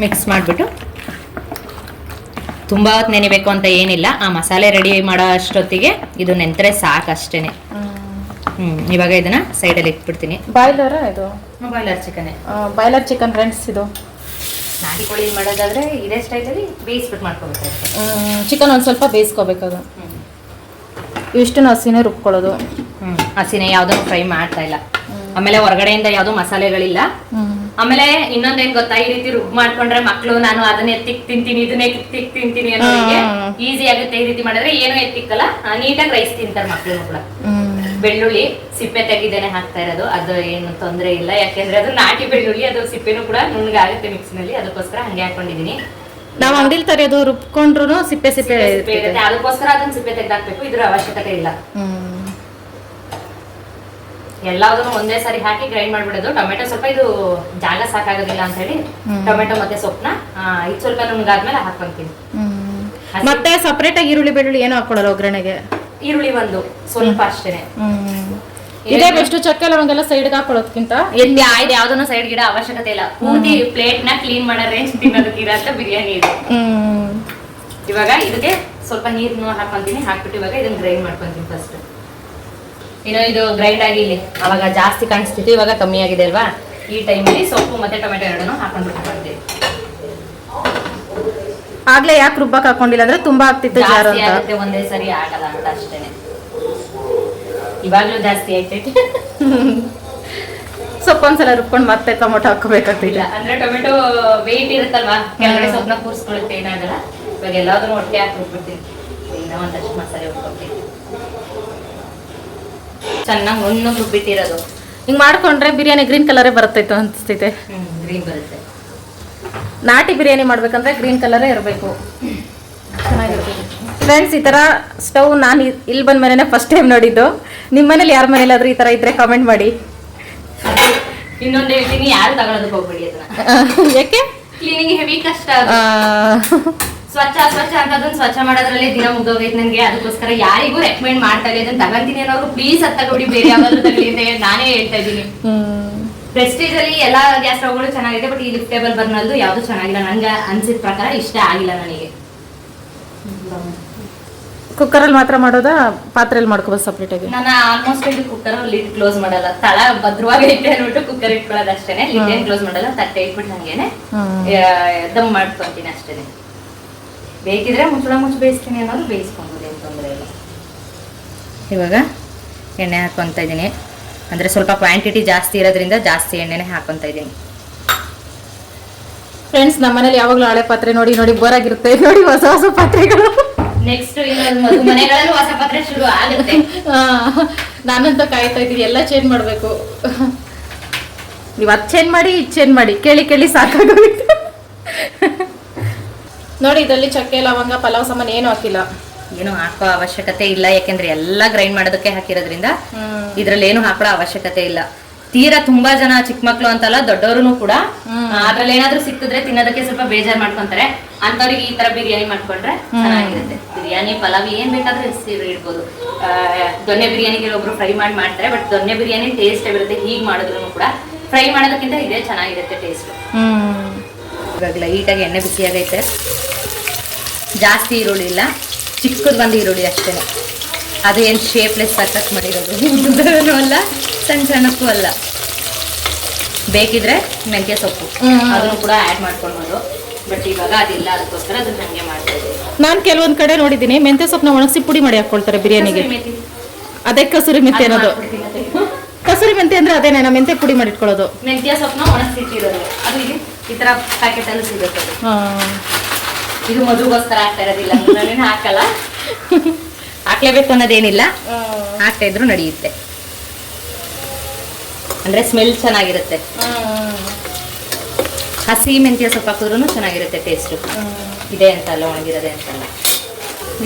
Speaker 2: ಮಿಕ್ಸ್ ಮಾಡಿಬಿಟ್ಟು ತುಂಬ ಹೊತ್ತು ನೆನಿಬೇಕು ಅಂತ ಏನಿಲ್ಲ. ಆ ಮಸಾಲೆ ರೆಡಿ ಮಾಡೋ ಅಷ್ಟೊತ್ತಿಗೆ ಇದು ನೆಂತರೆ ಸಾಕು ಅಷ್ಟೇನೆ ಹ್ಮ್ ಇವಾಗ ಇದನ್ನ ಸೈಡಲ್ಲಿ ಇಟ್ಬಿಡ್ತೀನಿ.
Speaker 1: ಬಾಯ್ಲರ ಇದು?
Speaker 2: Boiler chicken
Speaker 1: boiler chicken friends ಇದು.
Speaker 2: ನಾಟಿ ಕೋಳಿ ಮಾಡೋದಾದ್ರೆ ಇದೇ ಸ್ಟೈಲಲ್ಲಿ ಬೇಯಿಸ್ಬಿಟ್ಟು ಮಾಡ್ಕೋಬೇಕಾಗುತ್ತೆ
Speaker 1: ಚಿಕನ್ ಒಂದು ಸ್ವಲ್ಪ ಬೇಯಿಸ್ಕೋಬೇಕದು ಇಷ್ಟು ಹಸಿನೇ ರುಬ್ಕೊಳ್ಳೋದು.
Speaker 2: ಹ್ಮ್ ಹಸಿನೇ ಯಾವುದನ್ನು ಫ್ರೈ ಮಾಡ್ತಾ ಇಲ್ಲ. ಆಮೇಲೆ ಹೊರಗಡೆಯಿಂದ ಯಾವ್ದು ಮಸಾಲೆಗಳಿಲ್ಲ. ಆಮೇಲೆ ಇನ್ನೊಂದೇನ್ ಗೊತ್ತಾ? ಈ ರೀತಿ ರುಬ್ ಮಾಡ್ಕೊಂಡ್ರೆ ಮಕ್ಳು ನಾನು ಅದನ್ನ ಎತ್ತಿಕ್ ತಿಂತೀನಿ ಇದನ್ನ ಎತ್ತಿಕ್ ತಿಂತೀನಿ ಅನ್ನೋರಿಗೆ. ಈಸಿ ಆಗುತ್ತೆ ಈ ರೀತಿ ಮಾಡಿದ್ರೆ. ಏನು ಎತ್ತಿಕ್ಕಲ್ಲ ನೀಟಾಗಿ ರೈಸ್ ತಿಂತಾರೆ ಮಕ್ಳು ಕೂಡ ಬೆಳ್ಳುಳ್ಳಿ ಸಿಪ್ಪೆ ತೆಗಿದೇನೆ ಹಾಕ್ತಾ ಇರೋದು. ಅದು ಏನು ತೊಂದರೆ ಇಲ್ಲ. ಯಾಕೆಂದ್ರೆ ಅದು ನಾಟಿ ಬೆಳ್ಳುಳ್ಳಿ ಅದು ಸಿಪ್ಪೆನೂ ಕೂಡ ನುಣ್ಣಗಾಗುತ್ತೆ ಮಿಕ್ಸಿನಲ್ಲಿ ಅದಕ್ಕೋಸ್ಕರ ಹಂಗೆ ಹಾಕೊಂಡಿದೀನಿ
Speaker 1: ನಾವು ಅಂಗಡಿಲಿ ತರೋದು ರುಬ್ಕೊಂಡ್ರು ಸಿಪ್ಪೆ ಸಿಪ್ಪೆ
Speaker 2: ಅದಕ್ಕೋಸ್ಕರ ಅದನ್ನ ಸಿಪ್ಪೆ ತೆಗ್ದಾಕ್ಬೇಕು. ಇದ್ರ ಅವಶ್ಯಕತೆ ಇಲ್ಲ. ಎಲ್ಲದನ್ನು ಒಂದೇ ಸಾರಿ ಹಾಕಿ ಗ್ರೈಂಡ್ ಮಾಡ್ಬಿಡೋದು. ಟೊಮೆಟೊ ಸ್ವಲ್ಪ ಇದು ಜಾಗ ಸಾಕಾಗೋದಿಲ್ಲ ಅಂತ ಹೇಳಿ ಟೊಮೆಟೊ ಮತ್ತೆ ಸೊಪ್ಪನ್ನ ಇದು ಸ್ವಲ್ಪ ನುಣ್ಣಗಾದ್ಮೇಲೆ ಹಾಕೊಂತೀನಿ.
Speaker 1: ಮತ್ತೆ ಸಪ್ರೇಟ್ ಆಗಿ ಈರುಳ್ಳಿ ಬೆಳ್ಳುಳ್ಳಿ ಏನು ಹಾಕೊಳ್ಳಲ್ಲ ಒಗ್ಗರಣೆಗೆ?
Speaker 2: ಈರುಳ್ಳಿ ಒಂದು ಸ್ವಲ್ಪ ಅಷ್ಟೇನೆ.
Speaker 1: ಇದೇ ಬೆಸ್ಟ್ ಚಕ್ಕೆ ಲವಂಗೆಲ್ಲ ಸೈಡ್ ಹಾಕೊಳ್ಳೋದ್ಕಿಂತ?
Speaker 2: ಎಲ್ಲಿ ಆಯ್ದು ಯಾವ್ದನ್ನ ಸೈಡ್ ಗಿಡ ಅವಶ್ಯಕತೆ ಇಲ್ಲ. ಪೂರ್ತಿ ಪ್ಲೇಟ್ನ ಕ್ಲೀನ್ ಮಾಡೋ ರೇಂಜ್ ತಿನ್ನೋದಕ್ಕೆ ಅಂತ ಬಿರಿಯಾನಿ ಇದೆ. ಇವಾಗ ಇದಕ್ಕೆ ಸ್ವಲ್ಪ ನೀರನ್ನು ಹಾಕೊಂತೀನಿ. ಹಾಕ್ಬಿಟ್ಟು ಇವಾಗ ಇದನ್ನ ಗ್ರೈಂಡ್ ಮಾಡ್ಕೊಂತೀನಿ ಫಸ್ಟ್ ಇನ್ನು ಇದು ಗ್ರೈಂಡ್ ಆಗಿ ಇಲ್ಲಿ ಅವಾಗ ಜಾಸ್ತಿ ಕಾಣಿಸ್ತಿತ್ತು ಇವಾಗ ಕಮ್ಮಿ ಆಗಿದೆ ಅಲ್ವಾ? ಈ ಟೈಮಲ್ಲಿ ಸೊಪ್ಪು ಮತ್ತೆ ಟೊಮೆಟೊ ಎರಡನ್ನು ಹಾಕೊಂಡು ಬರ್ತೀವಿ
Speaker 1: ಆಗ್ಲೇ ಯಾಕೆ ರುಬ್ಬಕ್ ಹಾಕೊಂಡಿಲ್ಲ ಅಂದ್ರೆ ತುಂಬಾ ಆಗ್ತಿತ್ತು ಜಾರು ಅಂತ.
Speaker 2: ಒಂದೇ ಸರಿ ಆಗಲ್ಲ ಅಂತ ಅಷ್ಟೇನೆ. ಇವಾಗ್ಲೂ ಜಾಸ್ತಿ ಆಯ್ತೈತೆ
Speaker 1: ಸೊಪ್ಪೊಂದ್ಸಲ ಒಂದ್ಸಲ ರುಬ್ಕೊಂಡು ಮತ್ತೆ ಟೊಮೆಟೊ ಹಾಕೋಬೇಕಾಗ್ತಿಲ್ಲ
Speaker 2: ಅಂದ್ರೆ ಟೊಮೆಟೊ ವೇಟ್ ಇರುತ್ತಲ್ವಾ? ಕೆಳಗಡೆ ಸೊಪ್ಪನ್ನ ಕೂರಿಸ್ಕೊಳ್ಳುತ್ತೆ ಏನಾಗಲ್ಲ ಇವಾಗ ಎಲ್ಲಾದ್ರೂ ಹೊಟ್ಟೆ ಹಾಕಿ ರುಬ್ಬಿಡ್ತೀನಿ ಇನ್ನೂ ಒಂದಷ್ಟು ಮಸಾಲೆ ಉಟ್ಕೊಳ್ತೀನಿ ಚೆನ್ನಾಗಿ ನುಣ್ಣಗೆ ರುಬ್ಬಿಟ್ಟಿರೋದು
Speaker 1: ಹಿಂಗ್ ಮಾಡ್ಕೊಂಡ್ರೆ ಬಿರಿಯಾನಿ ಗ್ರೀನ್ ಕಲರೇ ಬರುತ್ತೈತು ಅನ್ಸ್ತೈತೆ
Speaker 2: ಗ್ರೀನ್ ಬರುತ್ತೆ.
Speaker 1: ನಾಟಿ ಬಿರಿಯಾನಿ ಮಾಡ್ಬೇಕಂದ್ರೆ ಗ್ರೀನ್ ಕಲರೇ ಇರಬೇಕು. ಚೆನ್ನಾಗಿರ್ತದೆ ಫ್ರೆಂಡ್ಸ್ ಈ ಥರ ಸ್ಟವ್ ನಾನು ಇಲ್ಲಿ ಬಂದ ಮನೇನೆ ಫಸ್ಟ್ ಟೈಮ್ ನೋಡಿದ್ದು. ನಿಮ್ಮ ಮನೇಲಿ ಯಾರ ಮನೇಲಾದರೂ ಈ ಥರ ಇದ್ರೆ ಕಮೆಂಟ್ ಮಾಡಿ.
Speaker 2: ಇನ್ನೊಂದು ಹೇಳ್ತೀನಿ ಯಾರು ತಗೊಳ್ಳೋದು ಹೋಗ್ಬೇಡಿ ಅದನ್ನ
Speaker 1: ಯಾಕೆ?
Speaker 2: ಕ್ಲೀನಿಂಗ್ ಹೆವಿ ಕಷ್ಟ ಸ್ವಚ್ಛ ಸ್ವಚ್ಛ ಅಂತ ಅದನ್ನ ಸ್ವಚ್ಛ ಮಾಡೋದ್ರಲ್ಲಿ ದಿನ ಮುಗ್ದೋಗೈತೆ ನನಗೆ. ಅದಕ್ಕೋಸ್ಕರ ಯಾರಿಗೂ ರೆಕಮೆಂಡ್ ಮಾಡ್ತಾ ಇಲ್ಲ. ಅದನ್ನ ತಗೊಂತೀನಿ ಅನ್ನೋರು ಪ್ಲೀಸ್ ಅತ್ತ ಕೊಡಿ ಬೇರೆ ಯಾವ್ದಾದ್ರು ತಗೊಳ್ಳಿ ನಾನೇ ಹೇಳ್ತಾ ಇದ್ದೀನಿ. ಪ್ರೆಸ್ಟೀಜ್ ಅಲ್ಲಿ ಎಲ್ಲಾ ಗ್ಯಾಸ್ ಸ್ಟವ್ಗಳು ಚೆನ್ನಾಗಿದೆ ಬಟ್ ಈ ಲಿಫ್ಟೇಬಲ್ ಬರ್ನಲ್ದು ಯಾವ್ದು ಚೆನ್ನಾಗಿಲ್ಲ. ನಂಗೆ ಅನ್ಸಿದ ಪ್ರಕಾರ ಇಷ್ಟ ಆಗಿಲ್ಲ ನನಗೆ.
Speaker 1: ಕುಕ್ಕರಲ್ಲಿ ಮಾತ್ರ ಮಾಡೋದಾ? ಪಾತ್ರೆಯಲ್ಲಿ ಮಾಡ್ಕೋಬೋದು ಸಪ್ರೇಟಾಗಿ
Speaker 2: ನಾನು ಆಲ್ಮೋಸ್ಟ್ ಇದು ಕುಕ್ಕರ್ ಲಿಡ್ ಕ್ಲೋಸ್ ಮಾಡಲ್ಲ. ತಳ ಭದ್ರವಾಗಿ ಐತೆ ಅನ್ಬಿಟ್ಟು ಕುಕ್ಕರ್ ಇಟ್ಕೊಳ್ಳೋದು ಅಷ್ಟೇನೆ. ಲಿಡ್ ಏನ್ ಕ್ಲೋಸ್ ಮಾಡಲ್ಲ ತಟ್ಟೆ ಇಟ್ಬಿಟ್ಟು ಹಂಗೇನೆ ದಮ್ ಮಾಡ್ಕೊಂತೀನಿ ಅಷ್ಟೇನೆ. ಬೇಕಿದ್ರೆ ಮುಚ್ಚಳ ಮುಚ್ಚಿ ಬೇಯಿಸ್ತೀನಿ ಅನ್ನೋದು ಬೇಯಿಸ್ಕೊಬೋದು ಏನು ತೊಂದರೆ ಇಲ್ಲ. ಇವಾಗ ಎಣ್ಣೆ ಹಾಕ್ಕೊತಾ ಇದ್ದೀನಿ. ಅಂದರೆ ಸ್ವಲ್ಪ ಕ್ವಾಂಟಿಟಿ ಜಾಸ್ತಿ ಇರೋದ್ರಿಂದ ಜಾಸ್ತಿ ಎಣ್ಣೆನೇ ಹಾಕ್ಕೊತಾ ಇದ್ದೀನಿ.
Speaker 1: ಫ್ರೆಂಡ್ಸ್ ನಮ್ಮ ಮನೇಲಿ ಯಾವಾಗಲೂ ಹಳೆ ಪಾತ್ರೆ ನೋಡಿ ನೋಡಿ ಬೋರ್ ಆಗಿರುತ್ತೆ ನೋಡಿ ಹೊಸ ಹೊಸ ಪಾತ್ರೆಗಳು.
Speaker 2: ನೆಕ್ಸ್ಟ್ ಮನೆಗಳಲ್ಲಿ ಹೊಸ ಪಾತ್ರೆ ಶುರು ಆಗುತ್ತೆ.
Speaker 1: ನಾನಂತೂ ನಾನಂತ ಕಾಯ್ತಾ ಇದ್ದೀನಿ. ಎಲ್ಲ ಚೇಂಜ್ ಮಾಡಬೇಕು. ನೀವು ಅದು ಚೇಂಜ್ ಮಾಡಿ ಇದು ಚೇಂಜ್ ಮಾಡಿ. ಕೇಳಿ ಕೇಳಿ ಸಾಕಾಗೋಗಿತ್ತು ನೋಡಿ ಇದರಲ್ಲಿ ಚಕ್ಕೆ ಲವಂಗ ಪಲಾವ್ ಸಾಮಾನು ಏನು ಹಾಕಿಲ್ಲ.
Speaker 2: ಏನು ಹಾಕೋ ಅವಶ್ಯಕತೆ ಇಲ್ಲ ಯಾಕೆಂದ್ರೆ ಎಲ್ಲ ಗ್ರೈಂಡ್ ಮಾಡೋದಕ್ಕೆ ಹಾಕಿರೋದ್ರಿಂದ. ಇದ್ರಲ್ಲಿ ಏನು ಹಾಕೊಳ್ಳೋ ಅವಶ್ಯಕತೆ ಇಲ್ಲ. ತೀರಾ ತುಂಬಾ ಜನ ಚಿಕ್ಕ ಮಕ್ಳು ಅಂತಲ್ಲ ದೊಡ್ಡವರು ಕೂಡ. ಅದ್ರಲ್ಲಿ ಏನಾದ್ರೂ ಸಿಕ್ಕಿದ್ರೆ ತಿನ್ನೋದಕ್ಕೆ ಸ್ವಲ್ಪ ಬೇಜಾರ್ ಮಾಡ್ಕೊಂತಾರೆ. ಅಂತವ್ರಿಗೆ ಈ ತರ ಬಿರಿಯಾನಿ ಮಾಡ್ಕೊಂಡ್ರೆ ಚೆನ್ನಾಗಿರುತ್ತೆ. ಬಿರಿಯಾನಿ ಪಲಾವ್ ಏನ್ ಬೇಕಾದ್ರೂ ಇಡ್ಬೋದು. ದೊನ್ನೆ ಬಿರಿಯಾನಿಗೆ ಒಬ್ರು ಫ್ರೈ ಮಾಡಿ ಮಾಡ್ತಾರೆ ಬಟ್ ದೊನ್ನೆ ಬಿರಿಯಾನಿ ಟೇಸ್ಟ್ ಇರುತ್ತೆ ಹೀಗ್ ಮಾಡಿದ್ರು ಕೂಡ. ಫ್ರೈ ಮಾಡೋದಕ್ಕಿಂತ ಇದೇ ಚೆನ್ನಾಗಿರುತ್ತೆ ಟೇಸ್ಟ್
Speaker 1: ಹ್ಮ್
Speaker 2: ಈಟಾಗಿ ಎಣ್ಣೆ ಬಿಸಿಯಾಗೈತೆ ಜಾಸ್ತಿ ಈರುಳ್ಳಿ ಇಲ್ಲ. ಚಿಕ್ಕದು ಬಂದು ಈರುಳ್ಳಿ ಅಷ್ಟೇ. ಅದು ಏನು ಶೇಪ್ಲೆಸ್ ಕಟ್ ಮಾಡಿರೋದು ಉದ್ದನೂ ಅಲ್ಲ ಸಣ್ಣ ಸಣ್ಣಕ್ಕೂ ಅಲ್ಲ. ಬೇಕಿದ್ರೆ ಮೆಂತ್ಯ ಸೊಪ್ಪು. ಅದನ್ನು ಕೂಡ ಆ್ಯಡ್ ಮಾಡ್ಕೊಳ್ಬೋದು. ಬಟ್ ಇವಾಗ ಅದಿಲ್ಲ ಅದಕ್ಕೋಸ್ಕರ ಅದನ್ನ ಹಂಗೆ ಮಾಡ್ತಾ
Speaker 1: ನಾನು ಕೆಲವೊಂದು ಕಡೆ ನೋಡಿದ್ದೀನಿ ಮೆಂತ್ಯ ಸೊಪ್ಪನ್ನ ಒಣಗಿಸಿ ಪುಡಿ ಮಾಡಿ ಹಾಕ್ಕೊಳ್ತಾರೆ ಬಿರಿಯಾನಿಗೆ. ಅದೇ ಕಸೂರಿ ಮೆಂತ್ಯ ಅನ್ನೋದು. ಕಸೂರಿ ಮೆಂತ್ಯ ಅಂದರೆ ಅದೇನೇ ಮೆಂತ್ಯ ಪುಡಿ ಮಾಡಿಟ್ಕೊಳ್ಳೋದು
Speaker 2: ಮೆಂತ್ಯ ಸೊಪ್ಪನ್ನ ಒಣಗಿಸಿಟ್ಟಿರೋದು. ಅದು ಈ ತರ ಪ್ಯಾಕೆಟ್ ಅಲ್ಲಿ ಸಿಗುತ್ತೆ ಅದು. ಇದು ಮದುಗೋಸ್ಕರ ಹಾಕ್ತಾ ಇರೋದಿಲ್ಲ ನಾನೇನು ಹಾಕಲ್ಲ. ಹಾಕ್ಲೇಬೇಕು ಅನ್ನೋದೇನಿಲ್ಲ. ಹಾಕ್ತಾ ಇದ್ರು ನಡೆಯುತ್ತೆ. ಅಂದ್ರೆ ಸ್ಮೆಲ್ ಚೆನ್ನಾಗಿರುತ್ತೆ. ಹಸಿ ಮೆಂತ್ಯ ಸೊಪ್ಪು ಹಾಕಿದ್ರು ಚೆನ್ನಾಗಿರುತ್ತೆ ಟೇಸ್ಟು ಇದೆ ಅಂತಲ್ಲ ಒಣಗಿರೋದೆ ಅಂತಲ್ಲ.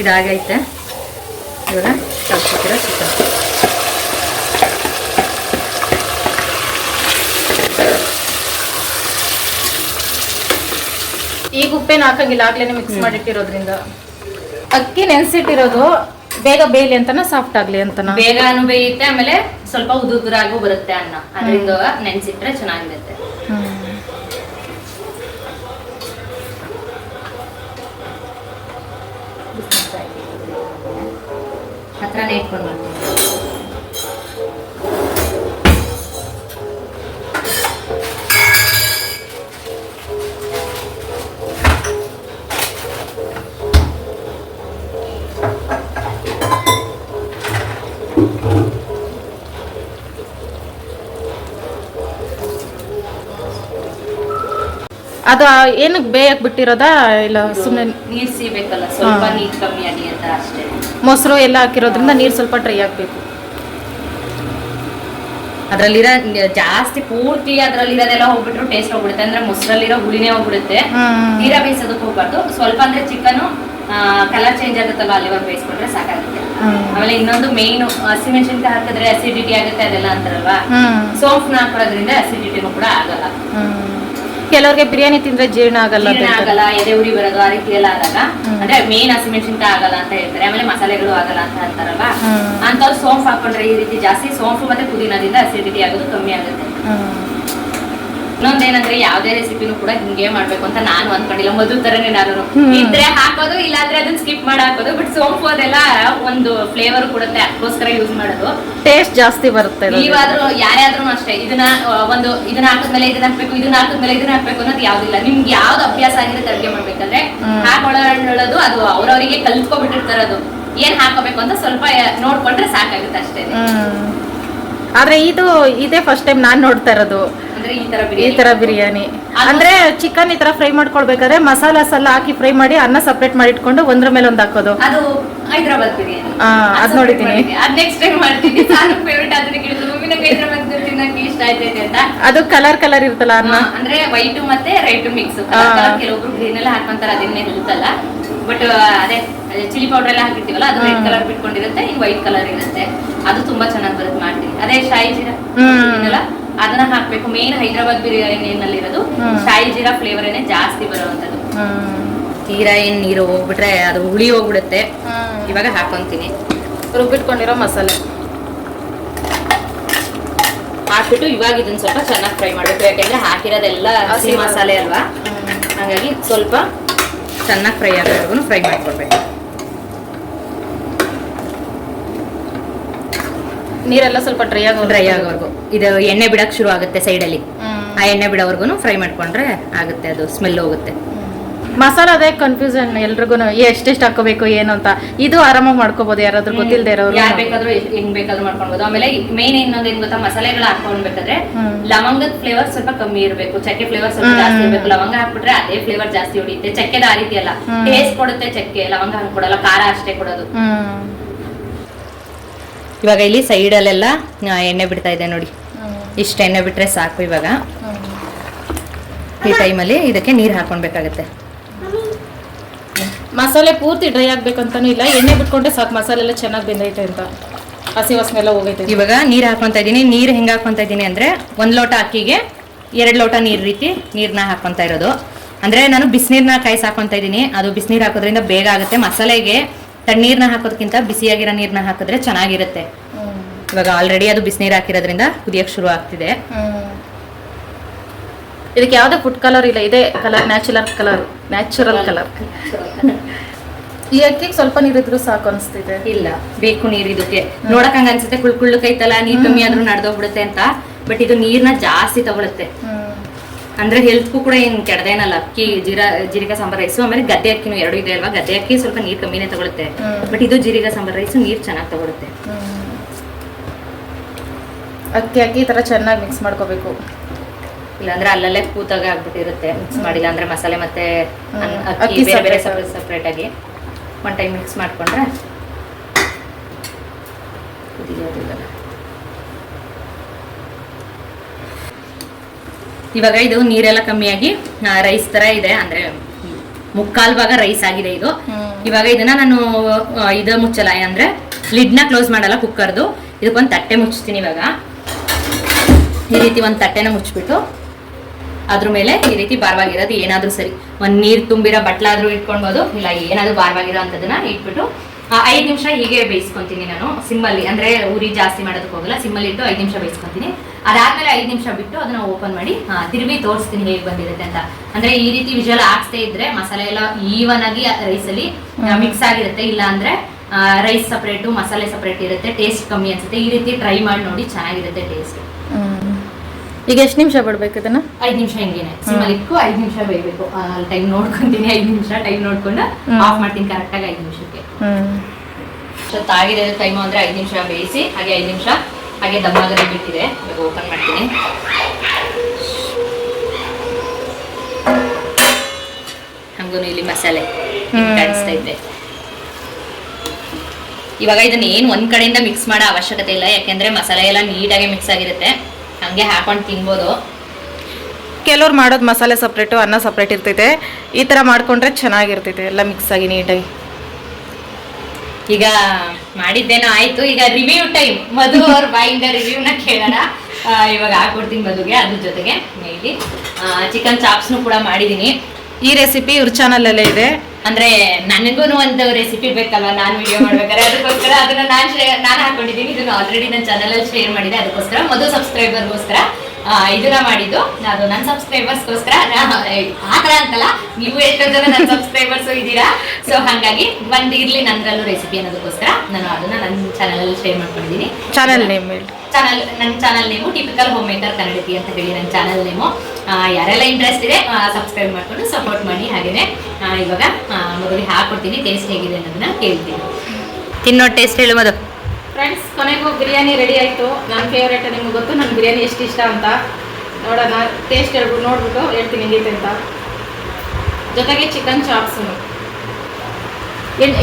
Speaker 2: ಇದಾಗೈತೆ. ಇವಾಗ ಕಲ್ಸಿಟ್ಟಿರೋ ಚಿಕನ್
Speaker 1: ಈಗ ಉಪ್ಪೇನು ಹಾಕಂಗಿಲ್ಲ. ಆಗ್ಲೇನೆ ಮಿಕ್ಸ್ ಮಾಡಿಟ್ಟಿರೋದ್ರಿಂದ. ಅಕ್ಕಿ ನೆನ್ಸಿಟ್ಟಿರೋದು ಬೇಗ ಬೇಯಲಿ ಅಂತನ ಸಾಫ್ಟ್ ಆಗ್ಲಿ ಅಂತನ?
Speaker 2: ಬೇಗ ಬೇಯುತ್ತೆ, ಆಮೇಲೆ ಸ್ವಲ್ಪ ಉದುರಾಗೂ ಬರುತ್ತೆ ಅನ್ನ. ಅದರಿಂದ ನೆನ್ಸಿಟ್ರೆ ಚೆನ್ನಾಗಿರುತ್ತೆ. ಹತ್ರನೇ ಇಟ್ಕೊಂಡು
Speaker 1: ಅದು ಏನು ಬೇಯಕ್ ಬಿಟ್ಟಿರೋದಾ ಇಲ್ಲ ಸುಮ್ಮನೆ
Speaker 2: ನೀರ್ ಸೀಬೇಕಲ್ಲ ಸ್ವಲ್ಪ. ನೀರ್ ಕಮ್ಮಿ ಆಗಿ ಅಂತ ಅಷ್ಟೇ.
Speaker 1: ಮೊಸರು ಎಲ್ಲ ಹಾಕಿರೋದ್ರಿಂದ ನೀರು ಸ್ವಲ್ಪ ಡ್ರೈ ಹಾಕ್ಬೇಕು
Speaker 2: ಅದ್ರಲ್ಲಿರೋ ಜಾಸ್ತಿ ಪೂರ್ತಿ ಅದ್ರಲ್ಲಿರೋದೆಲ್ಲ ಹೋಗ್ಬಿಟ್ರು ಟೇಸ್ಟ್ ಹೋಗ್ಬಿಡುತ್ತೆ. ಅಂದ್ರೆ ಮೊಸರಲ್ಲಿರೋ ಹುಳಿನೇ ಹೋಗ್ಬಿಡುತ್ತೆ. ನೀರ ಬೇಯಿಸೋದಕ್ಕೆ ಹೋಗ್ಬಾರ್ದು. ಸ್ವಲ್ಪ ಅಂದ್ರೆ ಚಿಕನ್ ಕಲರ್ ಚೇಂಜ್ ಆಗುತ್ತಲ್ಲ ಅಲ್ಲಿವರೆಗೆ ಬೇಯಿಸ್ಕೊಂಡ್ರೆ ಸಾಕಾಗುತ್ತೆ. ಆಮೇಲೆ ಇನ್ನೊಂದು ಮೇನ್ ಹಸಿಮೆಣಸಿನ್ಕಾಯಿ ಹಾಕಿದ್ರೆ ಅಸಿಡಿಟಿ ಆಗುತ್ತೆ ಅದೆಲ್ಲ ಅಂತಾರಲ್ವಾ? ಸೋಂಪ್ನ ಹಾಕೋದ್ರಿಂದ ಅಸಿಡಿಟಿನೂ ಕೂಡ ಆಗಲ್ಲ.
Speaker 1: ಕೆಲವ್ರಿಗೆ ಬಿರಿಯಾನಿ ತಿಂದ್ರೆ ಜೀರ್ಣ ಆಗಲ್ಲ
Speaker 2: ಜೀರ್ಣ. ಆಗಲ್ಲ ಎದೆ ಉರಿ ಬರೋದು ಆ ರೀತಿ ಎಲ್ಲ ಆದಾಗ ಅಂದ್ರೆ ಮೇನ್ ಹಸಿಮೆಣಸಿನಕಾಯಿ ಆಗಲ್ಲ ಅಂತ ಹೇಳ್ತಾರೆ ಆಮೇಲೆ ಮಸಾಲೆಗಳು ಆಗಲ್ಲ ಅಂತ ಅಂತಾರಲ್ಲ
Speaker 1: ಅಂತ
Speaker 2: ಅಂತವ್ರು ಸೋಂಫ್ ಹಾಕೊಂಡ್ರೆ ಈ ರೀತಿ ಜಾಸ್ತಿ ಸೋಂಫು ಮತ್ತೆ ಪುದೀನದಿಂದ ಅಸಿಡಿಟಿ ಆಗೋದು ಕಮ್ಮಿ ಆಗುತ್ತೆ. ಇನ್ನೊಂದೇನಂದ್ರೆ ಯಾವ್ದೇ ರೆಸಿಪಿನೂ ಕೂಡ ಹಿಂಗೆ ಮಾಡ್ಬೇಕು ಅಂತ ನಾನು ಅನ್ಕೊಂಡಿಲ್ಲ ಮೊದಲು ತರನೇ ನಾನು ಇದ್ರೆ ಹಾಕೋದು ಇಲ್ಲಾಂದ್ರೆ ಅದನ್ನ ಸ್ಕಿಪ್ ಮಾಡಿ ಹಾಕೋದು ಬಟ್ ಸೋಂಪು ಅದೆಲ್ಲ ಒಂದು ಫ್ಲೇವರ್ ಕೊಡುತ್ತೆ ಅದಕ್ಕೋಸ್ಕರ ಯೂಸ್ ಮಾಡೋದು
Speaker 1: ಟೇಸ್ಟ್ ಜಾಸ್ತಿ ಬರುತ್ತೆ.
Speaker 2: ನೀವಾದ್ರೂ ಯಾರೇ ಆದ್ರೂ ಅಷ್ಟೇ ಇದನ್ನ ಒಂದು ಇದನ್ನ ಹಾಕಿದ್ಮೇಲೆ ಇದನ್ನ ಹಾಕ್ಬೇಕು ಇದನ್ನ ಹಾಕಿದ್ಮೇಲೆ ಇದನ್ನ ಹಾಕ್ಬೇಕು ಅನ್ನೋದು ಯಾವ್ದಿಲ್ಲ ನಿಮ್ಗೆ ಯಾವ್ದು ಅಭ್ಯಾಸ ಆಗಿದೆ ಅಡುಗೆ ಮಾಡ್ಬೇಕಂದ್ರೆ. ಹಾಕೊಳ್ಳೋದು ಅದು ಅವ್ರವರಿಗೆ ಕಲ್ತ್ಕೊಬಿಟ್ಟಿರ್ತಾರೆ ಅದು ಏನ್ ಹಾಕೋಬೇಕು ಅಂತ ಸ್ವಲ್ಪ ನೋಡ್ಕೊಂಡ್ರೆ ಸಾಕಾಗುತ್ತೆ ಅಷ್ಟೇ.
Speaker 1: ಆದ್ರೆ ಇದು ಇದೇ ಫಸ್ಟ್ ಟೈಮ್ ನಾನ್ ನೋಡ್ತಾ ಇರೋದು.
Speaker 2: ಈ ತರ ಬಿರಿಯಾನಿ.
Speaker 1: ಅಂದ್ರೆ ಚಿಕನ್ ಈ ತರ ಫ್ರೈ ಮಾಡ್ಕೊಳ್ಬೇಕಾದ್ರೆ ಮಸಾಲಾಸ್ ಎಲ್ಲ ಹಾಕಿ ಫ್ರೈ ಮಾಡಿ ಅನ್ನ ಸಪ್ರೇಟ್ ಮಾಡಿ ಇಟ್ಕೊಂಡು ಒಂದ್ರ ಮೇಲೆ ಒಂದ್ ಹಾಕೋದು.
Speaker 2: ಹೈದ್ರಾಬಾದ್ ಬಿರಿಯಾನಿ.
Speaker 1: ಅದ್ ನೋಡಿದ್ದೀನಿ.
Speaker 2: ಅದ್ ನೆಕ್ಸ್ಟ್ ಟೈಮ್ ಮಾಡ್ತೀನಿ. ಸಾರು ಫೇವ್ರೇಟ್ ಅದನ್ನ ಕೇಳಿದ್ರು ಮಮ್ಮಿನ ಹೈದರಾಬಾದ್ ತಿನ್ನಕ್ಕೆ ಇಷ್ಟ ಆಯ್ತೈತೆ ಅಂತ.
Speaker 1: ಅದು ಕಲರ್ ಕಲರ್ ಇರುತ್ತಲ್ಲ ಅನ್ನ?
Speaker 2: ಅಂದ್ರೆ ವೈಟ್ ಮತ್ತೆ ರೈಟ್ ಮಿಕ್ಸ್. ಕೆಲವೊಬ್ರು ಗ್ರೀನ್ ಎಲ್ಲ ಹಾಕೊಂತಾರೆ ಅದನ್ನೇ ಇರುತ್ತಲ್ಲ ಬಟ್ ಅದೇ ಚಿಲ್ಲಿ ಪೌಡರ್ ಎಲ್ಲ ಹಾಕಿರ್ತೀವಲ್ಲ ಅದು ರೆಡ್ ಕಲರ್ ಬಿಟ್ಕೊಂಡಿರುತ್ತೆ ಇನ್ ವೈಟ್ ಕಲರ್ ಇರುತ್ತೆ. ಅದು ತುಂಬಾ ಚೆನ್ನಾಗಿ ಬರುತ್ತೆ ಮಾಡ್ತೀನಿ. ಅದೇ ಶಾಯಿ ಜೀರಾ. ಅದನ್ನ ಹಾಕ್ಬೇಕು. ಮೇನ್ ಹೈದರಾಬಾದ್ ಬಿರಿಯಾನಿನಲ್ಲಿರೋದು
Speaker 1: ಇರೋದು
Speaker 2: ಶಾಯಿ ಜೀರಾ ಫ್ಲೇವರ್ ಏನೇ ಜಾಸ್ತಿ ಬರುವಂತದ್ದು. ತೀರಾ ಏನ್ ನೀರು ಹೋಗ್ಬಿಟ್ರೆ ಅದು ಹುಳಿ ಹೋಗ್ಬಿಡುತ್ತೆ. ಇವಾಗ ಹಾಕೊಂತೀನಿ.
Speaker 1: ರುಬ್ಬಿಟ್ಕೊಂಡಿರೋ ಮಸಾಲೆ.
Speaker 2: ಹಾಕ್ಬಿಟ್ಟು ಇವಾಗ ಇದನ್ನ ಸ್ವಲ್ಪ ಚೆನ್ನಾಗಿ ಫ್ರೈ ಮಾಡಬೇಕು. ಯಾಕೆಂದ್ರೆ ಹಾಕಿರೋದೆಲ್ಲ ಹಸಿ ಮಸಾಲೆ ಅಲ್ವಾ? ಹಾಗಾಗಿ ಸ್ವಲ್ಪ ಚೆನ್ನಾಗಿ ಫ್ರೈ ಆಗೋವರೆಗೂ ಫ್ರೈ ಮಾಡ್ಕೊಡ್ಬೇಕು.
Speaker 1: ನೀರೆಲ್ಲ ಸ್ವಲ್ಪ ಡ್ರೈ ಆಗೋ
Speaker 2: ಡ್ರೈ ಆಗೋವರೆಗೂ. ಇದು ಎಣ್ಣೆ ಬಿಡಕ್ ಶುರು ಆಗುತ್ತೆ ಸೈಡಲ್ಲಿ. ಆ ಎಣ್ಣೆ ಬಿಡೋವರೆಗೂ ಫ್ರೈ ಮಾಡ್ಕೊಂಡ್ರೆ ಆಗುತ್ತೆ ಅದು ಸ್ಮೆಲ್ ಹೋಗುತ್ತೆ.
Speaker 1: ಮಸಾಲ ಅದೇ ಕನ್ಫ್ಯೂಷನ್ ಎಲ್ರಿಗೂ ಎಷ್ಟೆಷ್ಟು ಹಾಕೋಬೇಕು ಏನು ಅಂತ. ಇದು ಆರಾಮಾಗಿ ಮಾಡ್ಕೋಬಹುದು ಯಾರಾದ್ರೂ ಗೊತ್ತಿಲ್ಲದೆ ಇರೋರು.
Speaker 2: ಯಾರು ಬೇಕಾದ್ರೂ ಹೆಂಗ್ ಬೇಕಾದ್ರೂ ಮಾಡ್ಕೊಬಹುದು ಆಮೇಲೆ ಮೇನ್ ಇನ್ನೊಂದು ಏನ್ ಗೊತ್ತಾ ಮಸಾಲೆಗಳು ಹಾಕೊಂಡ್ಬೇಕಾದ್ರೆ. ಲವಂಗದ ಫ್ಲೇವರ್ ಸ್ವಲ್ಪ ಕಮ್ಮಿ ಇರಬೇಕು. ಚಕ್ಕೆ ಫ್ಲೇವರ್ ಸ್ವಲ್ಪ. ಜಾಸ್ತಿ ಇರಬೇಕು. ಲವಂಗ ಹಾಕ್ಬಿಟ್ರೆ ಅದೇ ಫ್ಲೇವರ್ ಜಾಸ್ತಿ ಹೊಡಿಯುತ್ತೆ ಚಕ್ಕೆದ ಆ ರೀತಿ ಅಲ್ಲ. ಟೇಸ್ಟ್ ಕೊಡುತ್ತೆ ಚಕ್ಕೆ ಲವಂಗ ಹಂಗ್ ಕೊಡಲ್ಲ ಖಾರ ಅಷ್ಟೇ ಕೊಡೋದು. ಇವಾಗ ಇಲ್ಲಿ ಸೈಡಲ್ಲೆಲ್ಲ ಎಣ್ಣೆ ಬಿಡ್ತಾ ಇದೆ ನೋಡಿ. ಇಷ್ಟು ಎಣ್ಣೆ ಬಿಟ್ರೆ ಸಾಕು ಇವಾಗ. ಈ ಟೈಮಲ್ಲಿ ಇದಕ್ಕೆ ನೀರು ಹಾಕೊಳ್ಬೇಕಾಗತ್ತೆ
Speaker 1: ಮಸಾಲೆ ಪೂರ್ತಿ ಡ್ರೈ ಆಗ್ಬೇಕಂತಾನು ಇಲ್ಲ. ಎಣ್ಣೆ ಬಿಟ್ಕೊಂಡ್ರೆ ಸಾಕು ಮಸಾಲೆ ಎಲ್ಲ ಚೆನ್ನಾಗಿ ಬೆಂದೈತೆ ಅಂತ. ಹಸಿ ವಾಸನೆ ಎಲ್ಲ ಹೋಗೈತೆ.
Speaker 2: ಇವಾಗ ನೀರು ಹಾಕೊಂತ ಇದ್ದೀನಿ. ನೀರು ಹೆಂಗೆ ಹಾಕೊತಾ ಇದ್ದೀನಿ ಅಂದರೆ ಒಂದು ಲೋಟ ಅಕ್ಕಿಗೆ ಎರಡು ಲೋಟ ನೀರು ರೀತಿ ನೀರನ್ನ ಹಾಕೊಂತ ಇರೋದು. ಅಂದರೆ ನಾನು ಬಿಸಿನೀರನ್ನ ಕಾಯಿಸಿ ಹಾಕೊತಾ ಇದ್ದೀನಿ. ಅದು ಬಿಸಿನೀರು ಹಾಕೋದ್ರಿಂದ ಬೇಗ ಆಗುತ್ತೆ. ಮಸಾಲೆಗೆ ತಣ್ಣೀರನ್ನ ಹಾಕೋದಕ್ಕಿಂತ ಬಿಸಿಯಾಗಿರೋ ನೀರನ್ನ ಹಾಕಿದ್ರೆ ಚೆನ್ನಾಗಿರುತ್ತೆ. ಇವಾಗ ಆಲ್ರೆಡಿ ಅದು ಬಿಸಿನೀರು ಹಾಕಿರೋದ್ರಿಂದ ಕುದಿಯೋಕ್ಕೆ ಶುರು ಆಗ್ತಿದೆ.
Speaker 1: ಇದಕ್ಕೆ ಯಾವುದೇ ಫುಡ್ ಕಲರ್ ಇಲ್ಲ ಇದೇ colour natural colour natural colour ಈ ಅಕ್ಕಿಗೆ ಸ್ವಲ್ಪ ನೀರಿದ್ರು ಸಾಕು ಅನಿಸ್ತಿದೆ.
Speaker 2: ಇಲ್ಲ ಬೇಕು ನೀರು ಇದಕ್ಕೆ. ನೋಡಕ್ ಹಂಗ ಅನ್ಸುತ್ತೆ ಕುಳ್ ಕುಳ್ಳಕ್ ಐತಲ್ಲ ನೀರ್ ಕಮ್ಮಿ ಆದ್ರೂ ನಡೆದೋಗ್ಬಿಡುತ್ತೆ ಅಂತ. ಬಟ್ ಇದು ನೀರ್ನ ಜಾಸ್ತಿ ತಗೊಳುತ್ತೆ. ಅಂದ್ರೆ ಹೆಲ್ತ್ಗೂ ಕೂಡ ಏನು ಕೆಡದೇನಲ್ಲ ಅಕ್ಕಿ ಜೀರಾ ಜೀರಿಗೆ ಸಾಂಬಾರ್ ರೈಸು ಆಮೇಲೆ ಗದ್ದೆ ಅಕ್ಕಿನೂ ಎರಡು ಇದೆ ಅಲ್ವಾ? ಗದ್ದೆ ಅಕ್ಕಿ ಸ್ವಲ್ಪ ನೀರು ಕಮ್ಮಿನೇ ತಗೊಳುತ್ತೆ. ಬಟ್ ಇದು ಜೀರಿಗೆ ಸಾಂಬಾರ್ ರೈಸು ನೀರ್ ಚೆನ್ನಾಗಿ ತಗೊಳುತ್ತೆ.
Speaker 1: ಅಕ್ಕಿ ಅಕ್ಕಿ ಈ ಥರ ಚೆನ್ನಾಗಿ ಮಿಕ್ಸ್ ಮಾಡ್ಕೋಬೇಕು.
Speaker 2: ಇಲ್ಲಾಂದ್ರೆ ಅಲ್ಲಲ್ಲೇ ಕೂತಾಗ ಆಗ್ಬಿಟ್ಟಿರುತ್ತೆ ಮಿಕ್ಸ್ ಮಾಡಿಲ್ಲ ಅಂದ್ರೆ ಮಸಾಲೆ ಮತ್ತೆ ಅಕ್ಕಿ ಬೇರೆ ಬೇರೆ ಸಪ್ರೇಟ್ ಆಗಿ ಒನ್ ಟೈಮ್ ಮಿಕ್ಸ್ ಮಾಡ್ಕೊಂಡ್ರೆ ಇವಾಗ ಇದು ನೀರೆಲ್ಲ ಕಮ್ಮಿಯಾಗಿ ರೈಸ್ ತರ ಇದೆ ಅಂದ್ರೆ ಮುಕ್ಕಾಲ್ ಭಾಗ ರೈಸ್ ಆಗಿದೆ ಇದು. ಇವಾಗ ಇದನ್ನ ನಾನು ಇದ ಇದು ಮುಚ್ಚಲ್ಲ ಅಂದ್ರೆ ಲಿಡ್ನ ಕ್ಲೋಸ್ ಮಾಡಲ್ಲ ಕುಕ್ಕರ್ದು ಇದಕ್ಕೊಂದು ತಟ್ಟೆ ಮುಚ್ತೀನಿ ಇವಾಗ. ಈ ರೀತಿ ಒಂದು ತಟ್ಟೆನ ಮುಚ್ಚಿಬಿಟ್ಟು ಅದ್ರ ಮೇಲೆ ಈ ರೀತಿ ಭಾರವಾಗಿರೋದು ಏನಾದ್ರೂ ಸರಿ. ಒಂದ್ ನೀರ್ ತುಂಬಿರೋ ಬಟ್ಲಾದ್ರೂ ಇಟ್ಕೊಳ್ಬೋದು ಇಲ್ಲ ಏನಾದ್ರೂ ಭಾರವಾಗಿರೋ ಅಂತದನ್ನ ಇಟ್ಬಿಟ್ಟು ಐದು ನಿಮಿಷ ಹೀಗೆ ಬೇಯಿಸ್ಕೊಂತೀನಿ ನಾನು ಸಿಮ್ಮಲ್ಲಿ ಅಂದ್ರೆ ಉರಿ ಜಾಸ್ತಿ ಮಾಡೋದಕ್ಕೆ ಹೋಗಲ್ಲ ಸಿಮ್ಮಲ್ಲಿ ಇಟ್ಟು ಐದು ನಿಮಿಷ ಬೇಯಿಸ್ಕೊಂತೀನಿ. ಅದಾದ್ಮೇಲೆ ಐದು ನಿಮಿಷ ಬಿಟ್ಟು ಅದನ್ನ ಓಪನ್ ಮಾಡಿ ತಿರುವಿ ತೋರಿಸ್ತೀನಿ ಹೇಗೆ ಬಂದಿರುತ್ತೆ ಅಂತ. ಅಂದ್ರೆ ಈ ರೀತಿ ವಿಜುವಲ್ ಹಾಕ್ಸ್ದೇ ಇದ್ರೆ ಮಸಾಲೆ ಎಲ್ಲ ಈವನ್ ಆಗಿ ರೈಸಲ್ಲಿ ಮಿಕ್ಸ್ ಆಗಿರುತ್ತೆ. ಇಲ್ಲ ಅಂದ್ರೆ ರೈಸ್ ಸಪ್ರೇಟು ಮಸಾಲೆ ಸಪ್ರೇಟ್ ಇರುತ್ತೆ ಟೇಸ್ಟ್ ಕಮ್ಮಿ ಅನ್ಸುತ್ತೆ. ಈ ರೀತಿ ಟ್ರೈ ಮಾಡಿ ನೋಡಿ ಚೆನ್ನಾಗಿರುತ್ತೆ ಟೇಸ್ಟ್
Speaker 1: ಈಗ ಎಷ್ಟು ನಿಮಿಷ ಬಿಡ್ಬೇಕು ಇದನ್ನ
Speaker 2: ಐದು ನಿಮಿಷ ಹಿಂಗೇನೆ. ಸಿಮ್ಮಲ್ಲಿ ಇಟ್ಕೊ ಐದು ನಿಮಿಷ ಬೇಯಬೇಕು. ಟೈಮ್ ನೋಡ್ಕೊಂತೀನಿ ಐದು ನಿಮಿಷ ಟೈಮ್ ನೋಡ್ಕೊಂಡು ಆಫ್ ಮಾಡ್ತೀನಿ ಕರೆಕ್ಟಾಗಿ ಐದು ನಿಮಿಷಕ್ಕೆ.
Speaker 1: ಸೊ
Speaker 2: ತಾಗಿದೆ ಟೈಮು ಅಂದ್ರೆ ಐದು ನಿಮಿಷ ಬೇಯಿಸಿ ಹಾಗೆ ಐದು ನಿಮಿಷ ಹಾಗೆ ದಮ್ಮಾಗದೆ ಬಿಟ್ಟಿದೆ. ಇವಾಗ ಓಪನ್ ಮಾಡ್ತೀನಿ. ಹಂಗೂ ಇಲ್ಲಿ ಮಸಾಲೆ. ಕಾಣಿಸ್ತಾ ಇದೆ. ಇವಾಗ ಇದನ್ನ ಏನು ಒಂದ್ ಕಡೆಯಿಂದ ಮಿಕ್ಸ್ ಮಾಡೋ ಅವಶ್ಯಕತೆ ಇಲ್ಲ. ಯಾಕೆಂದ್ರೆ ಮಸಾಲೆ ಎಲ್ಲ ನೀಟಾಗಿ ಮಿಕ್ಸ್ ಆಗಿರುತ್ತೆ. ಹಂಗೆ ಹಾಕೊಂಡು ತಿನ್ಬೋದು.
Speaker 1: ಕೆಲವ್ರು ಮಾಡೋದು ಮಸಾಲೆ ಸಪ್ರೇಟು ಅನ್ನ ಸಪ್ರೇಟ್ ಇರ್ತೈತೆ. ಈ ಥರ ಮಾಡ್ಕೊಂಡ್ರೆ ಚೆನ್ನಾಗಿರ್ತೈತೆ ಎಲ್ಲ ಮಿಕ್ಸ್ ಆಗಿ ನೀಟಾಗಿ.
Speaker 2: ಈಗ ಮಾಡಿದ್ದೇನೋ ಆಯ್ತು. ಈಗ ರಿವ್ಯೂ ಟೈಮ್ ಮಧು ಅವ್ರ ಬಾಯಿಂದ ರಿವ್ಯೂನ ಕೇಳೋಣ. ಇವಾಗ ಹಾಕೊಡ್ತೀನಿ ಮಧುಗೆ ಅದ್ರ ಜೊತೆಗೆ ಮೇಲಿ ಚಿಕನ್ ಚಾಪ್ಸ್ನು ಕೂಡ ಮಾಡಿದ್ದೀನಿ.
Speaker 1: ಈ ರೆಸಿಪಿ ಇವ್ರ ಚಾನಲಲ್ಲೇ ಇದೆ.
Speaker 2: ಅಂದ್ರೆ ನನಗೂ ಒಂದು ರೆಸಿಪಿ ಬೇಕಲ್ವಾ? ನಾನು ವಿಡಿಯೋ ಮಾಡ್ಬೇಕಾದ್ರೆ ಅದಕ್ಕೋಸ್ಕರ ಅದನ್ನ ನಾನು ನಾನು ಹಾಕೊಂಡಿದ್ದೀನಿ. ಇದನ್ನ ಆಲ್ರೆಡಿ ನನ್ನ ಚಾನಲ್ ಅಲ್ಲಿ ಶೇರ್ ಮಾಡಿದೆ. ಅದಕ್ಕೋಸ್ಕರ ಮಧು ಸಬ್ಸ್ಕ್ರೈಬರ್ಗೋಸ್ಕರ ಇದನ್ನ ಮಾಡಿದ್ದು. ಅದು ನನ್ನ ಸಬ್ಸ್ಕ್ರೈಬರ್ಸ್ಗೋಸ್ಕರ ಆ ಥರ ಅಂತಲ್ಲ, ನೀವು ಎಷ್ಟೋ ಜನ ನನ್ನ ಸಬ್ಸ್ಕ್ರೈಬರ್ಸ್ ಇದ್ದೀರಾ? ಸೊ ಹಾಗಾಗಿ ಒಂದು ಇರ್ಲಿ ನಂದ್ರಲ್ಲೂ ರೆಸಿಪಿ ಅನ್ನೋದಕ್ಕೋಸ್ಕರ ನಾನು ಅದನ್ನ ನನ್ನ ಚಾನಲ್ ಅಲ್ಲಿ ಶೇರ್ ಮಾಡ್ಕೊಂಡಿದ್ದೀನಿ.
Speaker 1: ಚಾನಲ್ ನೇಮ್
Speaker 2: ಚಾನಲ್ ನನ್ನ channel name typical home maker Kannadathi ಅಂತ ಹೇಳಿ ನನ್ನ ಚಾನಲ್ ನೇಮು ಯಾರೆಲ್ಲ ಇಂಟ್ರೆಸ್ಟ್ ಇದೆ ಸಬ್ಸ್ಕ್ರೈಬ್ ಮಾಡ್ಕೊಂಡು ಸಪೋರ್ಟ್ ಮಾಡಿ ಹಾಗೆಯೇ ಇವಾಗ ಮೊದಲಿಗೆ ಹಾಕ್ಕೊಡ್ತೀನಿ ಟೇಸ್ಟ್ ಹೇಗಿದೆ ಅನ್ನೋದನ್ನ ಕೇಳ್ತೀನಿ. ತಿನ್ನೋ ಟೇಸ್ಟ್ ಹೇಳು ಮದು
Speaker 1: ಫ್ರೆಂಡ್ಸ್ ಕೊನೆಗೂ ಬಿರಿಯಾನಿ ರೆಡಿ ಆಯಿತು. ನನ್ನ ಫೇವ್ರೇಟ್ ನಿಮ್ಗೆ ಗೊತ್ತು ನನ್ನ ಬಿರಿಯಾನಿ ಎಷ್ಟು ಇಷ್ಟ ಅಂತ. ನೋಡೋಣ ಟೇಸ್ಟ್ ಹೇಳ್ಬಿಟ್ಟು ನೋಡ್ಬಿಟ್ಟು ಹೇಳ್ತೀನಿ ಹೆಂಗೈತೆ ಅಂತ. ಜೊತೆಗೆ ಚಿಕನ್ ಚಾಪ್ಸು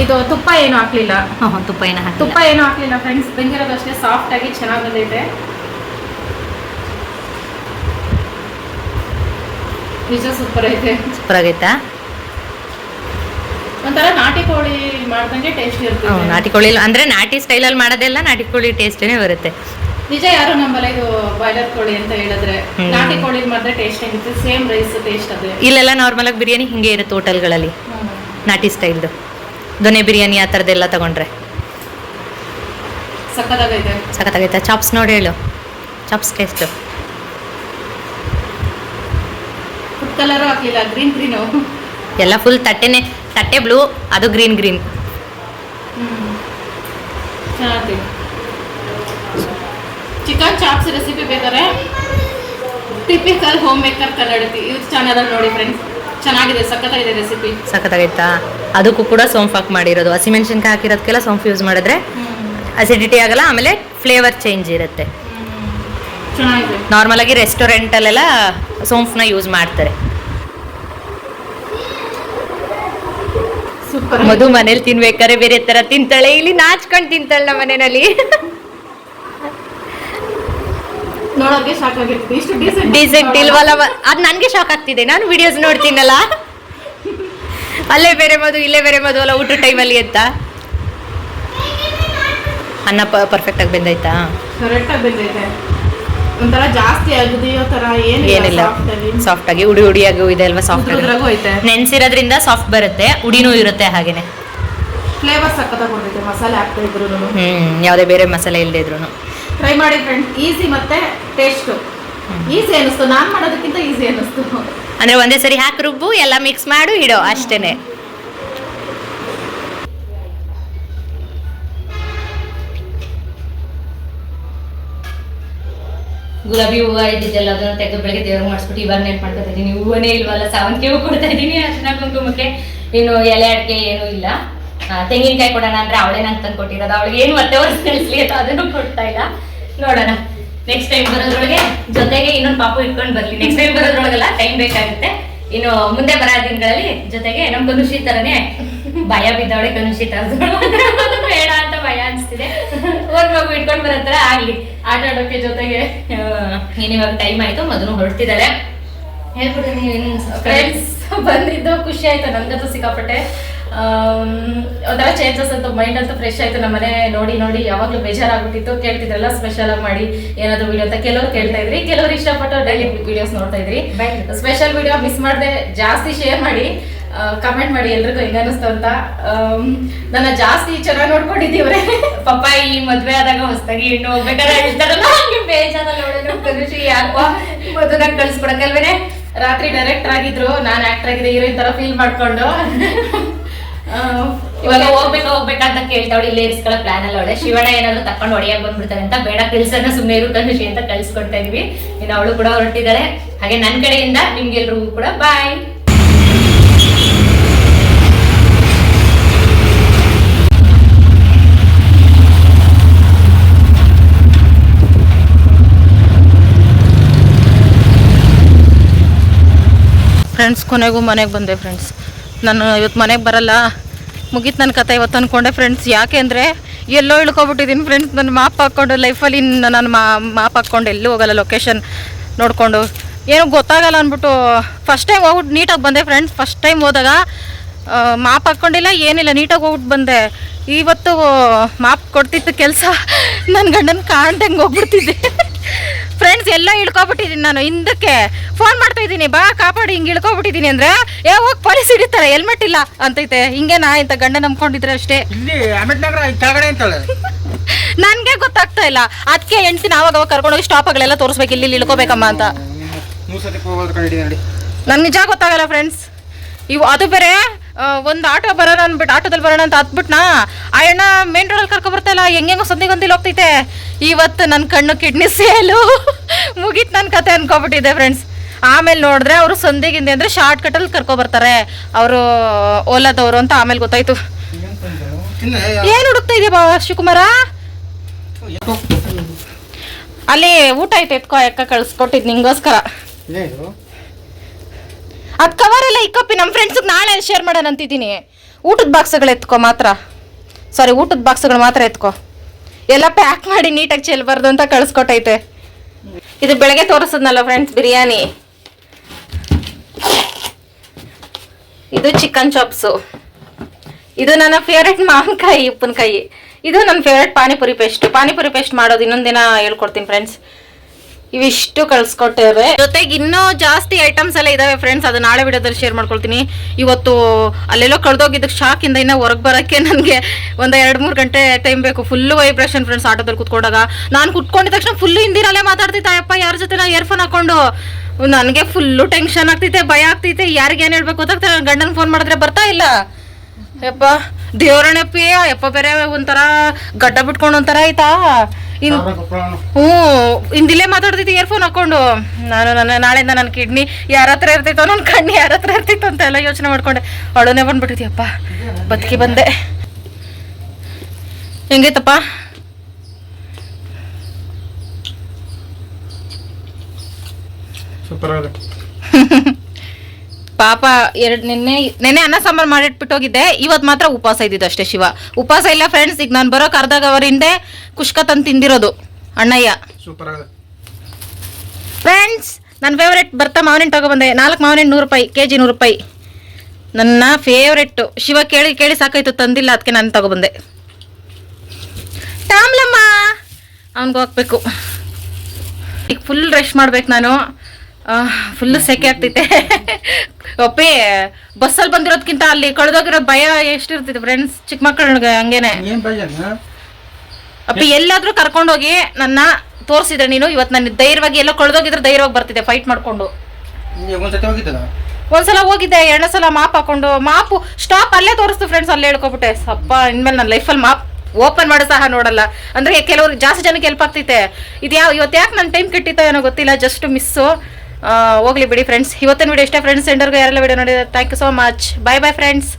Speaker 1: ಇದು ತುಪ್ಪ ಏನು ಹಾಕ್ಲಿಲ್ಲ.
Speaker 2: ತುಪ್ಪ ಹಾಕಿ
Speaker 1: ತುಪ್ಪ ಏನು ಹಾಕ್ಲಿಲ್ಲ ಫ್ರೆಂಡ್ಸ್ ಬೆಂದಿರೋದು ಅಷ್ಟೇ ಸಾಫ್ಟ್ ಆಗಿ ಚೆನ್ನಾಗಿ ಬಂದೈತೆ. ನಿಜ ಸೂಪರ್ ಐತೆ.
Speaker 2: ಸೂಪರ್ ಆಗೈತಾ?
Speaker 1: ಒಂಥರ ನಾಟಿ ಕೋಳಿ ಮಾಡ್ದಂಗೆ ಟೇಸ್ಟ್ ಇರುತ್ತೆ.
Speaker 2: ನಾಟಿ ಕೋಳಿ ಅಂದ್ರೆ ನಾಟಿ ಸ್ಟೈಲಲ್ಲಿ ಮಾಡೋದೆಲ್ಲ ನಾಟಿ ಕೋಳಿ ಟೇಸ್ಟೇನೆ ಬರುತ್ತೆ.
Speaker 1: ನಿಜ ಯಾರು ನಮ್ಮಲ್ಲಿ ಇದು ಬಾಯ್ಲರ್ ಕೋಳಿ ಅಂತ ಹೇಳಿದ್ರೆ ನಾಟಿ ಕೋಳಿ ಮಾಡಿದ್ರೆ ಟೇಸ್ಟ್ ಹೆಂಗಿರುತ್ತೆ ಸೇಮ್ ರೈಸ್ ಟೇಸ್ಟ್ ಅದೇ.
Speaker 2: ಇಲ್ಲೆಲ್ಲ ನಾರ್ಮಲ್ ಆಗಿ ಬಿರಿಯಾನಿ ಹಿಂಗೆ ಇರುತ್ತೆ ಹೋಟೆಲ್ಗಳಲ್ಲಿ ನಾಟಿ ಸ್ಟೈಲ್ದು ದೊನೆ ಬಿರಿಯಾನಿ ಆ ಥರದ್ದೆಲ್ಲ ತಗೊಂಡ್ರೆ. ಸಖತ್ತಾಗೈತೆ. ಚಾಪ್ಸ್ ನೋಡಿ ಹೇಳು. ಚಾಪ್ಸ್ ಟೇಸ್ಟು
Speaker 1: ಫುಡ್ ಕಲರು ಹಾಕಲಿಲ್ಲ ಗ್ರೀನ್ ಗ್ರೀನು
Speaker 2: ಎಲ್ಲ ಫುಲ್ ತಟ್ಟೆನೆ ತಟ್ಟೆ ಬ್ಲೂ ಅದು green green
Speaker 1: chicken chops recipe ಬೇಕಾದ್ರೆ typical home maker Kannadathi. Use ಚಾನಲಲ್ಲಿ ನೋಡಿ ಫ್ರೆಂಡ್ಸ್ ಚೆನ್ನಾಗಿದೆ ಸಖತ್ತಾಗಿದೆ ರೆಸಿಪಿ
Speaker 2: ಸಖತ್ತಾಗೈತಾ? ಅದಕ್ಕೂ ಕೂಡ ಸೋಂಫ್ ಹಾಕಿ ಮಾಡಿರೋದು. ಹಸಿಮೆಣಸಿನ್ಕಾಯಿ ಹಾಕಿರೋದಕ್ಕೆಲ್ಲ ಸೋಂಫ್ ಯೂಸ್ ಮಾಡಿದ್ರೆ ಅಸಿಡಿಟಿ ಆಗಲ್ಲ ಆಮೇಲೆ ಫ್ಲೇವರ್ ಚೇಂಜ್ ಇರುತ್ತೆ. ನಾರ್ಮಲ್ ಆಗಿ ರೆಸ್ಟೋರೆಂಟಲ್ಲೆಲ್ಲ ಸೋಂಫ್ನ ಯೂಸ್ ಮಾಡ್ತಾರೆ. ಮಧು ಮನೇಲಿ ತಿನ್ಬೇಕಾದ್ರೆ ಬೇರೆ ತರ ತಿಂತಾಳೆ. ಇಲ್ಲಿ ನಾಚ್ಕೊಂಡು ತಿಂತಾಳೆ ನಮ್ಮ ಮನೆಯಲ್ಲಿ
Speaker 1: ನೋಡೋಕೆ ಸಾಕಾಗಿರ್ತದೆ ಇಷ್ಟು ಡೀಸೆಂಟ್
Speaker 2: ಡೀಸೆಂಟ್ ಇಲ್ವಲ್ಲ ಅದು ನನಗೆ ಶಾಕ್ ಆಗ್ತಿದೆ. ನಾನು ವಿಡಿಯೋಸ್ ನೋಡ್ತೀನಲ್ಲ? ಅಲ್ಲೇ ಬೇರೆ ಮದು ಇಲ್ಲೇ ಬೇರೆ ಮದು ಅಲ್ಲ ಊಟ ಟೈಮಲ್ಲಿ ಅಂತ. ಅನ್ನ ಪರ್ಫೆಕ್ಟ್ ಆಗಿ ಬೆಂದಾಯ್ತಾ?
Speaker 1: ಕರೆಕ್ಟಾಗಿ ಬಂದೈತೆ ಒಂಥರ ಜಾಸ್ತಿ
Speaker 2: ಏನಿಲ್ಲ ಸಾಫ್ಟ್ ಆಗಿ. ಉಡಿ ಉಡಿಯಾಗೂ ಇದೆ ಅಲ್ವಾ ಸಾಫ್ಟ್ ನೆನ್ಸಿರೋದ್ರಿಂದ ಸಾಫ್ಟ್ ಬರುತ್ತೆ ಉಡಿನೂ ಇರುತ್ತೆ ಹಾಗೇನೆ.
Speaker 1: ಫ್ಲೇವರ್ ಸಕ್ಕತ್ತಾಗಿ ಮಸಾಲೆ ಹಾಕ್ತಾ ಇದ್ರು
Speaker 2: ಹ್ಮ್ ಯಾವುದೇ ಬೇರೆ ಮಸಾಲೆ ಇಲ್ಲದೆ ಇದ್ರು
Speaker 1: ಟ್ರೈ ಮಾಡಿ ಫ್ರೆಂಡ್ ಈಸಿ ಮತ್ತೆ ಟೇಸ್ಟು ಈಸಿ ಅನಿಸ್ತು ನಾನು ಮಾಡೋದಕ್ಕಿಂತ ಈಸಿ ಅನಿಸ್ತು
Speaker 2: ಅಂದ್ರೆ ಒಂದೇ ಸರಿ ಹಾಕಿ ರುಬ್ಬು ಎಲ್ಲ ಮಿಕ್ಸ್ ಮಾಡು ಇಡೋ ಅಷ್ಟೇನೆ. ಗುಲಾಬಿ ಹೂವು ಇದ್ದಿದ್ದೆಲ್ಲ ಅದನ್ನ ತೆಗೆದು ಬೆಳಗ್ಗೆ ದೇವ್ರಿಗೆ ಮಾಡಿಸ್ಬಿಟ್ಟು ಇವಾಗ ನೆನ್ ಮಾಡ್ಕೊತಾ ಇದೀನಿ ಹೂವನೇ ಇಲ್ವಲ್ಲ ಸಾವಂತಿಗೆ ಹೂವು ಕೊಡ್ತಾ ಇದೀನಿ ಅರ್ಶನ ಕುಂಕುಮಕ್ಕೆ ಇನ್ನು ಎಲೆ ಅಡಿಕೆ ಏನೂ ಇಲ್ಲ. ತೆಂಗಿನಕಾಯಿ ಕೊಡೋಣ ಅಂದ್ರೆ ಅವಳೇ ನಂಗೆ ತಂದು ಕೊಟ್ಟಿರೋದು ಅವಳಿಗೆ ಏನು ಮತ್ತೆ ವರ್ಷ ಕಳಿಸ್ಲಿ ಅಂತ ಅದನ್ನು ಕೊಡ್ತಾ ಇಲ್ಲ. ನೋಡೋಣ. ನೆಕ್ಸ್ಟ್ ಟೈಮ್ ಬರೋದ್ರೊಳಗೆ ಜೊತೆಗೆ ಇನ್ನೊಂದು ಪಾಪು ಇಟ್ಕೊಂಡು ಬರ್ಲಿ. ನೆಕ್ಸ್ಟ್ ಟೈಮ್ ಬರೋದ್ರೊಳಗೆಲ್ಲ ಟೈಮ್ ಬೇಕಾಗುತ್ತೆ. ಇನ್ನು ಮುಂದೆ ಬರೋ ದಿನಗಳಲ್ಲಿ ಜೊತೆಗೆ ನಮ್ ಕನುಷಿ ತರನೇ ಭಯ ಬಿದ್ದವಳೆ ಕನುಷಿ ತರದು ಬೇಡ ಅಂತ ಭಯ ಅನ್ಸ್ತಿದೆ. ಒಂದ್ ಮಗು ಇಟ್ಕೊಂಡ್ ಬರೋ ತರ ಆಗ್ಲಿ.
Speaker 1: ಆಟ ಆಡೋಕೆ ಜೊತೆಗೆ.
Speaker 2: ನೀನ್ ಇವಾಗ ಟೈಮ್ ಆಯ್ತು ಮೊದಲು ಹೊರಡ್ತಿದ್ದಾರೆ ಹೇಳ್ಬಿಡ್ರಿ ನೀನ್
Speaker 1: ಫ್ರೆಂಡ್ಸ್ ಬಂದಿದ್ದು ಖುಷಿ ಆಯ್ತು? ನಂಗಂತೂ ಸಿಕ್ಕಾಪಟ್ಟೆ. ಒಂಥರ ಚೇಂಜಸ್ ಅಂತ ಮೈಂಡ್ ಅಂತೂ ಫ್ರೆಶ್ ಆಯ್ತು. ನಮ್ಮ ಮನೆ ನೋಡಿ ನೋಡಿ ಯಾವಾಗ್ಲೂ ಬೇಜಾರಾಗ್ಬಿಟ್ಟಿತ್ತು. ಕೇಳ್ತಿದ್ರಲ್ಲ ಸ್ಪೆಷಲ್ ಆಗಿ ಮಾಡಿ ಏನಾದ್ರು ವಿಡಿಯೋ ಅಂತ ಕೆಲವರು ಕೇಳ್ತಾ ಇದ್ರಿ. ಕೆಲವರು ಇಷ್ಟಪಟ್ಟು ಡೈಲಿ ವಿಡಿಯೋಸ್ ನೋಡ್ತಾ ಇದ್ರಿ. ಸ್ಪೆಷಲ್ ವಿಡಿಯೋ ಮಿಸ್ ಮಾಡದೆ ಜಾಸ್ತಿ ಶೇರ್ ಮಾಡಿ ಕಮೆಂಟ್ ಮಾಡಿ ಎಲ್ರಿಗೂ ಹೆಂಗ ಅನಿಸ್ತು ಅಂತ. ನನ್ನ ಜಾಸ್ತಿ ಚೆನ್ನಾಗಿ ನೋಡ್ಕೊಂಡಿದ್ದೀವ್ರೆ.
Speaker 2: ಪಾಪ ಈ ಮದ್ವೆ ಆದಾಗ ಹೊಸದಾಗಿ ಹೆಣ್ಣು ಹೋಗ್ಬೇಕಾದ್ರೆ ಹೇಳ್ತಾರಲ್ಲ? ಹಂಗೆ ಬೇಜಾರಲ್ಲ ಕನುಷಿ ಯಾಕೋ ಮದುವೆ ಕಳ್ಸ್ಕೊಡಕಲ್ವೇನೆ
Speaker 1: ರಾತ್ರಿ ಡೈರೆಕ್ಟರ್ ಆಗಿದ್ರು ನಾನು ಆಕ್ಟರ್ ಆಗಿದೆ ಹೀರೋಯಿನ್ ತರ ಫೀಲ್ ಮಾಡ್ಕೊಂಡು.
Speaker 2: ಇವಾಗ ಹೋಗ್ಬೇಕಾ ಹೋಗ್ಬೇಕಾ ಅಂತ ಕೇಳ್ತಾವಳಿ ಇಲ್ಲೇ ಇರಿಸ್ಕೊಳ್ಳೋ ಪ್ಲಾನ್ ಅಲ್ಲ ಅವಳೆ. ಶಿವಣ್ಣ ಏನಾದ್ರು ತಕೊಂಡು ಹೊಡಿಯಾಗ್ ಬಂದ್ಬಿಡ್ತಾರೆ ಅಂತ ಬೇಡ ಕೆಲ್ಸನ ಸುಮ್ಮನೆ ಇರು ತನುಷಿ ಅಂತ ಕಳ್ಸ್ಕೊಡ್ತಾ ಇದೀವಿ. ಇನ್ನು ಅವಳು ಕೂಡ ಹೊರಟಿದ್ದಾಳೆ ಹಾಗೆ ನನ್ನ ಕಡೆಯಿಂದ ನಿಮ್ಗೆಲ್ರಿಗೂ ಕೂಡ ಬಾಯ್
Speaker 1: ಫ್ರೆಂಡ್ಸ್ ಕೊನೆಗೂ ಮನೆಗೆ ಬಂದೆ ಫ್ರೆಂಡ್ಸ್ ನಾನು ಇವತ್ತು ಮನೆಗೆ ಬರಲ್ಲ. ಮುಗೀತು ನನ್ನ ಕತೆ ಇವತ್ತು ಅಂದ್ಕೊಂಡೆ ಫ್ರೆಂಡ್ಸ್ ಯಾಕೆ ಅಂದರೆ ಎಲ್ಲೋ ಇಳ್ಕೊಬಿಟ್ಟಿದ್ದೀನಿ ಫ್ರೆಂಡ್ಸ್ ನನ್ನ ಮಾಪ್ ಹಾಕ್ಕೊಂಡು ಲೈಫಲ್ಲಿ ಇನ್ನು ನಾನು ಮಾ, ಮಾಪ್ ಹಾಕ್ಕೊಂಡು ಎಲ್ಲೂ ಹೋಗಲ್ಲ ಲೊಕೇಶನ್ ನೋಡಿಕೊಂಡು. ಏನೂ ಗೊತ್ತಾಗಲ್ಲ ಅಂದ್ಬಿಟ್ಟು ಫಸ್ಟ್ ಟೈಮ್ ಹೋಗ್ಬಿಟ್ಟು ನೀಟಾಗಿ ಬಂದೆ ಫ್ರೆಂಡ್ಸ್ ಫಸ್ಟ್ ಟೈಮ್ ಹೋದಾಗ ಮಾಪ್ ಹಾಕ್ಕೊಂಡಿಲ್ಲ ಏನಿಲ್ಲ, ನೀಟಾಗಿ ಹೋಗ್ಬಿಟ್ಟು ಬಂದೆ. ಇವತ್ತು ಮಾಪ್ ಕೊಡ್ತಿತ್ತು ಕೆಲಸ ನನ್ನ ಗಂಡನ ಕಾಣ್ದಂಗೆ ಹೋಗ್ಬಿಡ್ತಿದ್ದೆ ಫ್ರೆಂಡ್ಸ್ ಎಲ್ಲ ಇಳ್ಕೊಬಿಟ್ಟಿದ್ದೀನಿ ನಾನು. ಹಿಂದಕ್ಕೆ ಫೋನ್ ಮಾಡ್ತಾ ಇದ್ದೀನಿ. ಬಾ ಕಾಪಾಡಿ ಹಿಂಗೆ ಇಳ್ಕೊಬಿಟ್ಟಿದ್ದೀನಿ ಅಂದ್ರೆ ಏ ಹೋಗಿ ಪೊಲೀಸ್ ಹಿಡಿತಾರೆ ಹೆಲ್ಮೆಟ್ ಇಲ್ಲ ಅಂತೈತೆ. ಹಿಂಗೆ ನಾ ಇಂಥ ಗಂಡ ನಂಬ್ಕೊಂಡಿದ್ರೆ ಅಷ್ಟೇ. ನನಗೆ ಗೊತ್ತಾಗ್ತಾ ಇಲ್ಲ. ಅದಕ್ಕೆ ಹೆಂಡ್ತಿನ ಅವಾಗ ಅವಾಗ ಕರ್ಕೊಂಡೋಗಿ ಸ್ಟಾಪ್ಗಳೆಲ್ಲ ತೋರಿಸ್ಬೇಕು ಇಲ್ಲಿ ಇಳ್ಕೊಬೇಕಮ್ಮ ಅಂತ.
Speaker 4: ನನ್
Speaker 1: ನನ್ಗೆ ನಿಜ ಗೊತ್ತಾಗಲ್ಲ ಫ್ರೆಂಡ್ಸ್ ಇವು ಅದು ಬೇರೆ ಒಂದು ಆಟೋ ಬರೋಣ ಅಂದ್ಬಿಟ್ಟು ಆಟೋದಲ್ಲಿ ಬರೋಣ ಅಂತ ಹತ್ಬಿಟ್ನಾ ಆ ಅಣ್ಣ ಮೇನ್ ರೋಡಲ್ಲಿ ಕರ್ಕೊ ಬರ್ತಾಯಿಲ್ಲ ಹೆಂಗೆಂಗೋ ಸಂದಿಗೆ ಗೊಂದಿಲ್ ಹೋಗ್ತೈತೆ. ಇವತ್ತು ನನ್ನ ಕಣ್ಣು ಕಿಡ್ನಿ ಸೇಲು. ಮುಗೀತು ನನ್ನ ಕತೆ ಅನ್ಕೊಬಿಟ್ಟಿದೆ ಫ್ರೆಂಡ್ಸ್ ಆಮೇಲೆ ನೋಡಿದ್ರೆ ಅವರು ಸಂದಿಗಿಂದೆ ಅಂದರೆ ಶಾರ್ಟ್ ಕಟ್ಟಲ್ಲಿ ಕರ್ಕೊ ಬರ್ತಾರೆ ಅವರು, ಓಲಾದವರು ಅಂತ ಆಮೇಲೆ ಗೊತ್ತಾಯ್ತು. ಏನು ಹುಡುಕ್ತಾ ಇದೆಯಾ ಬಾ, ಶಿವಕುಮಾರ? ಅಲ್ಲಿ ಊಟ ಐತೆ ಎತ್ಕೋ ಎಕ್ಕ ನಿಂಗೋಸ್ಕರ. ಅದ್ ಕವರ್ ಎಲ್ಲ ಇಕ್ಕಪ್ಪಿ ನಮ್ಮ ಫ್ರೆಂಡ್ಸಿಗೆ ನಾಳೆ ಶೇರ್ ಮಾಡೋಣ ಅಂತಿದ್ದೀನಿ. ಊಟದ ಬಾಕ್ಸ್ಗಳು ಎತ್ಕೋ ಮಾತ್ರ. ಸಾರಿ ಊಟದ ಬಾಕ್ಸ್ಗಳು ಮಾತ್ರ ಎತ್ಕೋ. ಎಲ್ಲ ಪ್ಯಾಕ್ ಮಾಡಿ ನೀಟಾಗಿ ಚೆಲ್ಬಾರ್ದು ಅಂತ ಕಳಿಸ್ಕೊಟ್ಟೈತೆ. ಇದು ಬೆಳಗ್ಗೆ ತೋರಿಸದ್ನಲ್ಲ ಫ್ರೆಂಡ್ಸ್ ಬಿರಿಯಾನಿ. ಇದು ಚಿಕನ್ ಚಾಪ್ಸು ಇದು ನನ್ನ ಫೇವ್ರೆಟ್ ಮಾವಿನಕಾಯಿ, ಉಪ್ಪಿನಕಾಯಿ. ಇದು ನನ್ನ favourite panipuri paste panipuri paste ಮಾಡೋದು ಇನ್ನೊಂದಿನ ಹೇಳ್ಕೊಡ್ತೀನಿ ಫ್ರೆಂಡ್ಸ್ ಇವಿಷ್ಟು ಕಳ್ಸ್ಕೊಟ್ಟೇವೆ. ಜೊತೆಗೆ ಇನ್ನೂ ಜಾಸ್ತಿ ಐಟಮ್ಸ್ ಎಲ್ಲ ಇದಾವೆ ಫ್ರೆಂಡ್ಸ್ ಅದು ನಾಳೆ ವಿಡಿಯೋದಲ್ಲಿ ಶೇರ್ ಮಾಡ್ಕೊಳ್ತೀನಿ. ಇವತ್ತು ಅಲ್ಲೆಲ್ಲೋ ಶಾಕ್ ಶಾಕಿಂದ ಇನ್ನೂ ಹೊರಗೆ ಬರೋಕ್ಕೆ ನನಗೆ ಒಂದು ಎರಡು ಮೂರು ಗಂಟೆ ಟೈಮ್ ಬೇಕು. ಫುಲ್ಲು ವೈಬ್ರೇಷನ್ ಫ್ರೆಂಡ್ಸ್ ಆಟೋದಲ್ಲಿ ಕುತ್ಕೊಂಡಾಗ. ನಾನು ಕುತ್ಕೊಂಡಿದ ತಕ್ಷಣ ಫುಲ್ಲು ಹಿಂದಿನಲ್ಲೇ ಮಾತಾಡ್ತಿತ್ತಾಯಪ್ಪ ಯಾರ ಜೊತೆ ನಾ ಇಯರ್ಫೋನ್ ಹಾಕೊಂಡು? ನನಗೆ ಫುಲ್ಲು ಟೆನ್ಷನ್ ಆಗ್ತೈತೆ ಭಯ ಆಗ್ತೈತೆ ಯಾರಿಗೆ ಏನು ಹೇಳ್ಬೇಕು ಗೊತ್ತಾಗ್ತದೆ ನನ್ನ ಗಂಡನ ಫೋನ್ ಮಾಡಿದ್ರೆ ಬರ್ತಾ ಇಲ್ಲ. ಯಪ್ಪ ದೇವರಣಪ್ಪಿ ಯಪ್ಪ ಬೇರೆ ಒಂಥರ ಗಡ್ಡ ಬಿಟ್ಕೊಂಡು ಒಂಥರ ಆಯ್ತಾ? ಹಿಂದಿಲ್ಲೇ ಮಾತಾಡ್ತಿದ್ದೆ ಇಯರ್ಫೋನ್ ಹಾಕೊಂಡು ನಾನು ನನ್ನ ನಾಳೆಯಿಂದ ನನ್ನ ಕಿಡ್ನಿ ಯಾರ ಹತ್ರ ಇರ್ತೈತೋ ನನ್ನ ಕಣ್ಣು ಯಾರ ಹತ್ರ ಇರ್ತೈತೋ ಅಂತ ಎಲ್ಲ ಯೋಚನೆ ಮಾಡ್ಕೊಂಡೆ. ಅಳೋನೆ ಬಂದ್ಬಿಟ್ಟಿದ್ಯಪ್ಪ. ಬದುಕಿ ಬಂದೆ. ಹೆಂಗೈತಪ್ಪ?
Speaker 4: ಸೂಪರ್ ಆಗಿದೆ.
Speaker 1: ಪಾಪ ಎರಡು ನಿನ್ನೆ ನಿನ್ನೆ ಅನ್ನ ಸಾಂಬಾರು ಮಾಡಿಟ್ಬಿಟ್ಟೋಗಿದ್ದೆ ಇವತ್ತು ಮಾತ್ರ ಉಪವಾಸ ಇದ್ದಿದ್ದು ಅಷ್ಟೇ ಶಿವ. ಉಪವಾಸ ಇಲ್ಲ ಫ್ರೆಂಡ್ಸ್ ಈಗ ನಾನು ಬರೋಕೆ ಅರ್ಧ ಅವರ ಹಿಂದೆ ಕುಷ್ಕ ತಂದು ತಿಂದಿರೋದು ಅಣ್ಣಯ್ಯ.
Speaker 4: ಸೂಪರ್
Speaker 1: ಫ್ರೆಂಡ್ಸ್ ನನ್ನ ಫೇವ್ರೆಟ್ ಬರ್ತಾ ಮಾವಿನ ತಗೊಬಂದೆ ನಾಲ್ಕು ಮಾವಿನ ನೂರು ರೂಪಾಯಿ ಕೆ ಜಿ ನೂರು ರೂಪಾಯಿ. ನನ್ನ ಫೇವ್ರೆಟ್ಟು ಶಿವ ಕೇಳಿ ಕೇಳಿ ಸಾಕಾಯ್ತು ತಂದಿಲ್ಲ ಅದಕ್ಕೆ ನಾನು ತಗೊಬಂದೆ ಟಾಮ್ಲಮ್ಮ ಅವನಿಗೆ ಹೋಗ್ಬೇಕು. ಈಗ ಫುಲ್ ರೆಸ್ಟ್ ಮಾಡ್ಬೇಕು ನಾನು. ಫುಲ್ ಸೆಕೆ ಆಗ್ತೈತೆ. ಒಪ್ಪಿ ಬಸ್ಸಲ್ಲಿ ಬಂದಿರೋದ್ಕಿಂತ ಅಲ್ಲಿ ಕಳೆದೋಗಿರೋ ಭಯ ಎಷ್ಟಿರ್ತೈತೆ ಫ್ರೆಂಡ್ಸ್ ಚಿಕ್ಕ ಮಕ್ಕಳಿಗೆ ಹಂಗೇನೆ. ಅಪ್ಪಿ ಎಲ್ಲಾದ್ರೂ ಕರ್ಕೊಂಡೋಗಿ ನನ್ನ ತೋರಿಸಿದ್ರೆ ನೀನು ಇವತ್ತು ನನ್ನ ಧೈರ್ಯವಾಗಿ ಎಲ್ಲ ಕಳೆದೋಗಿದ್ರೆ ಧೈರ್ಯವಾಗಿ ಬರ್ತಿದೆ ಫೈಟ್ ಮಾಡ್ಕೊಂಡು. ಒಂದ್ಸಲ ಹೋಗಿದ್ದೆ ಎರಡನೇ ಸಲ ಮಾಪ್ ಹಾಕೊಂಡು ಮಾಪು ಸ್ಟಾಪ್ ಅಲ್ಲೇ ತೋರಿಸ್ತು ಫ್ರೆಂಡ್ಸ್ ಅಲ್ಲೇ ಹೇಳ್ಕೊಬಿಟ್ಟೆ. ಸಪ್ಪ ಇನ್ಮೇಲೆ ನನ್ನ ಲೈಫಲ್ಲಿ ಮಾಪ್ ಓಪನ್ ಮಾಡೋ ಸಹ ನೋಡಲ್ಲ. ಅಂದ್ರೆ ಕೆಲವ್ರಿಗೆ ಜಾಸ್ತಿ ಜನಕ್ಕೆ ಹೆಲ್ಪ್ ಆಗ್ತೈತೆ. ಇದು ಯಾವ ಇವತ್ತು ಯಾಕೆ ನನ್ನ ಟೈಮ್ ಕೆಟ್ಟಿತ್ತೋ ಏನೋ ಗೊತ್ತಿಲ್ಲ ಜಸ್ಟ್ ಮಿಸ್ಸು ಹೋಗ್ಲಿ ಬಿಡಿ ಫ್ರೆಂಡ್ಸ್ ಇವತ್ತಿನ ವಿಡಿಯೋ ಇಷ್ಟ ಫ್ರೆಂಡ್ಸ್ ಎಂಡರ್ಗೂ ಯಾರೆಲ್ಲ ವಿಡಿಯೋ ನೋಡಿದ್ರೆ thank you so much bye bye friends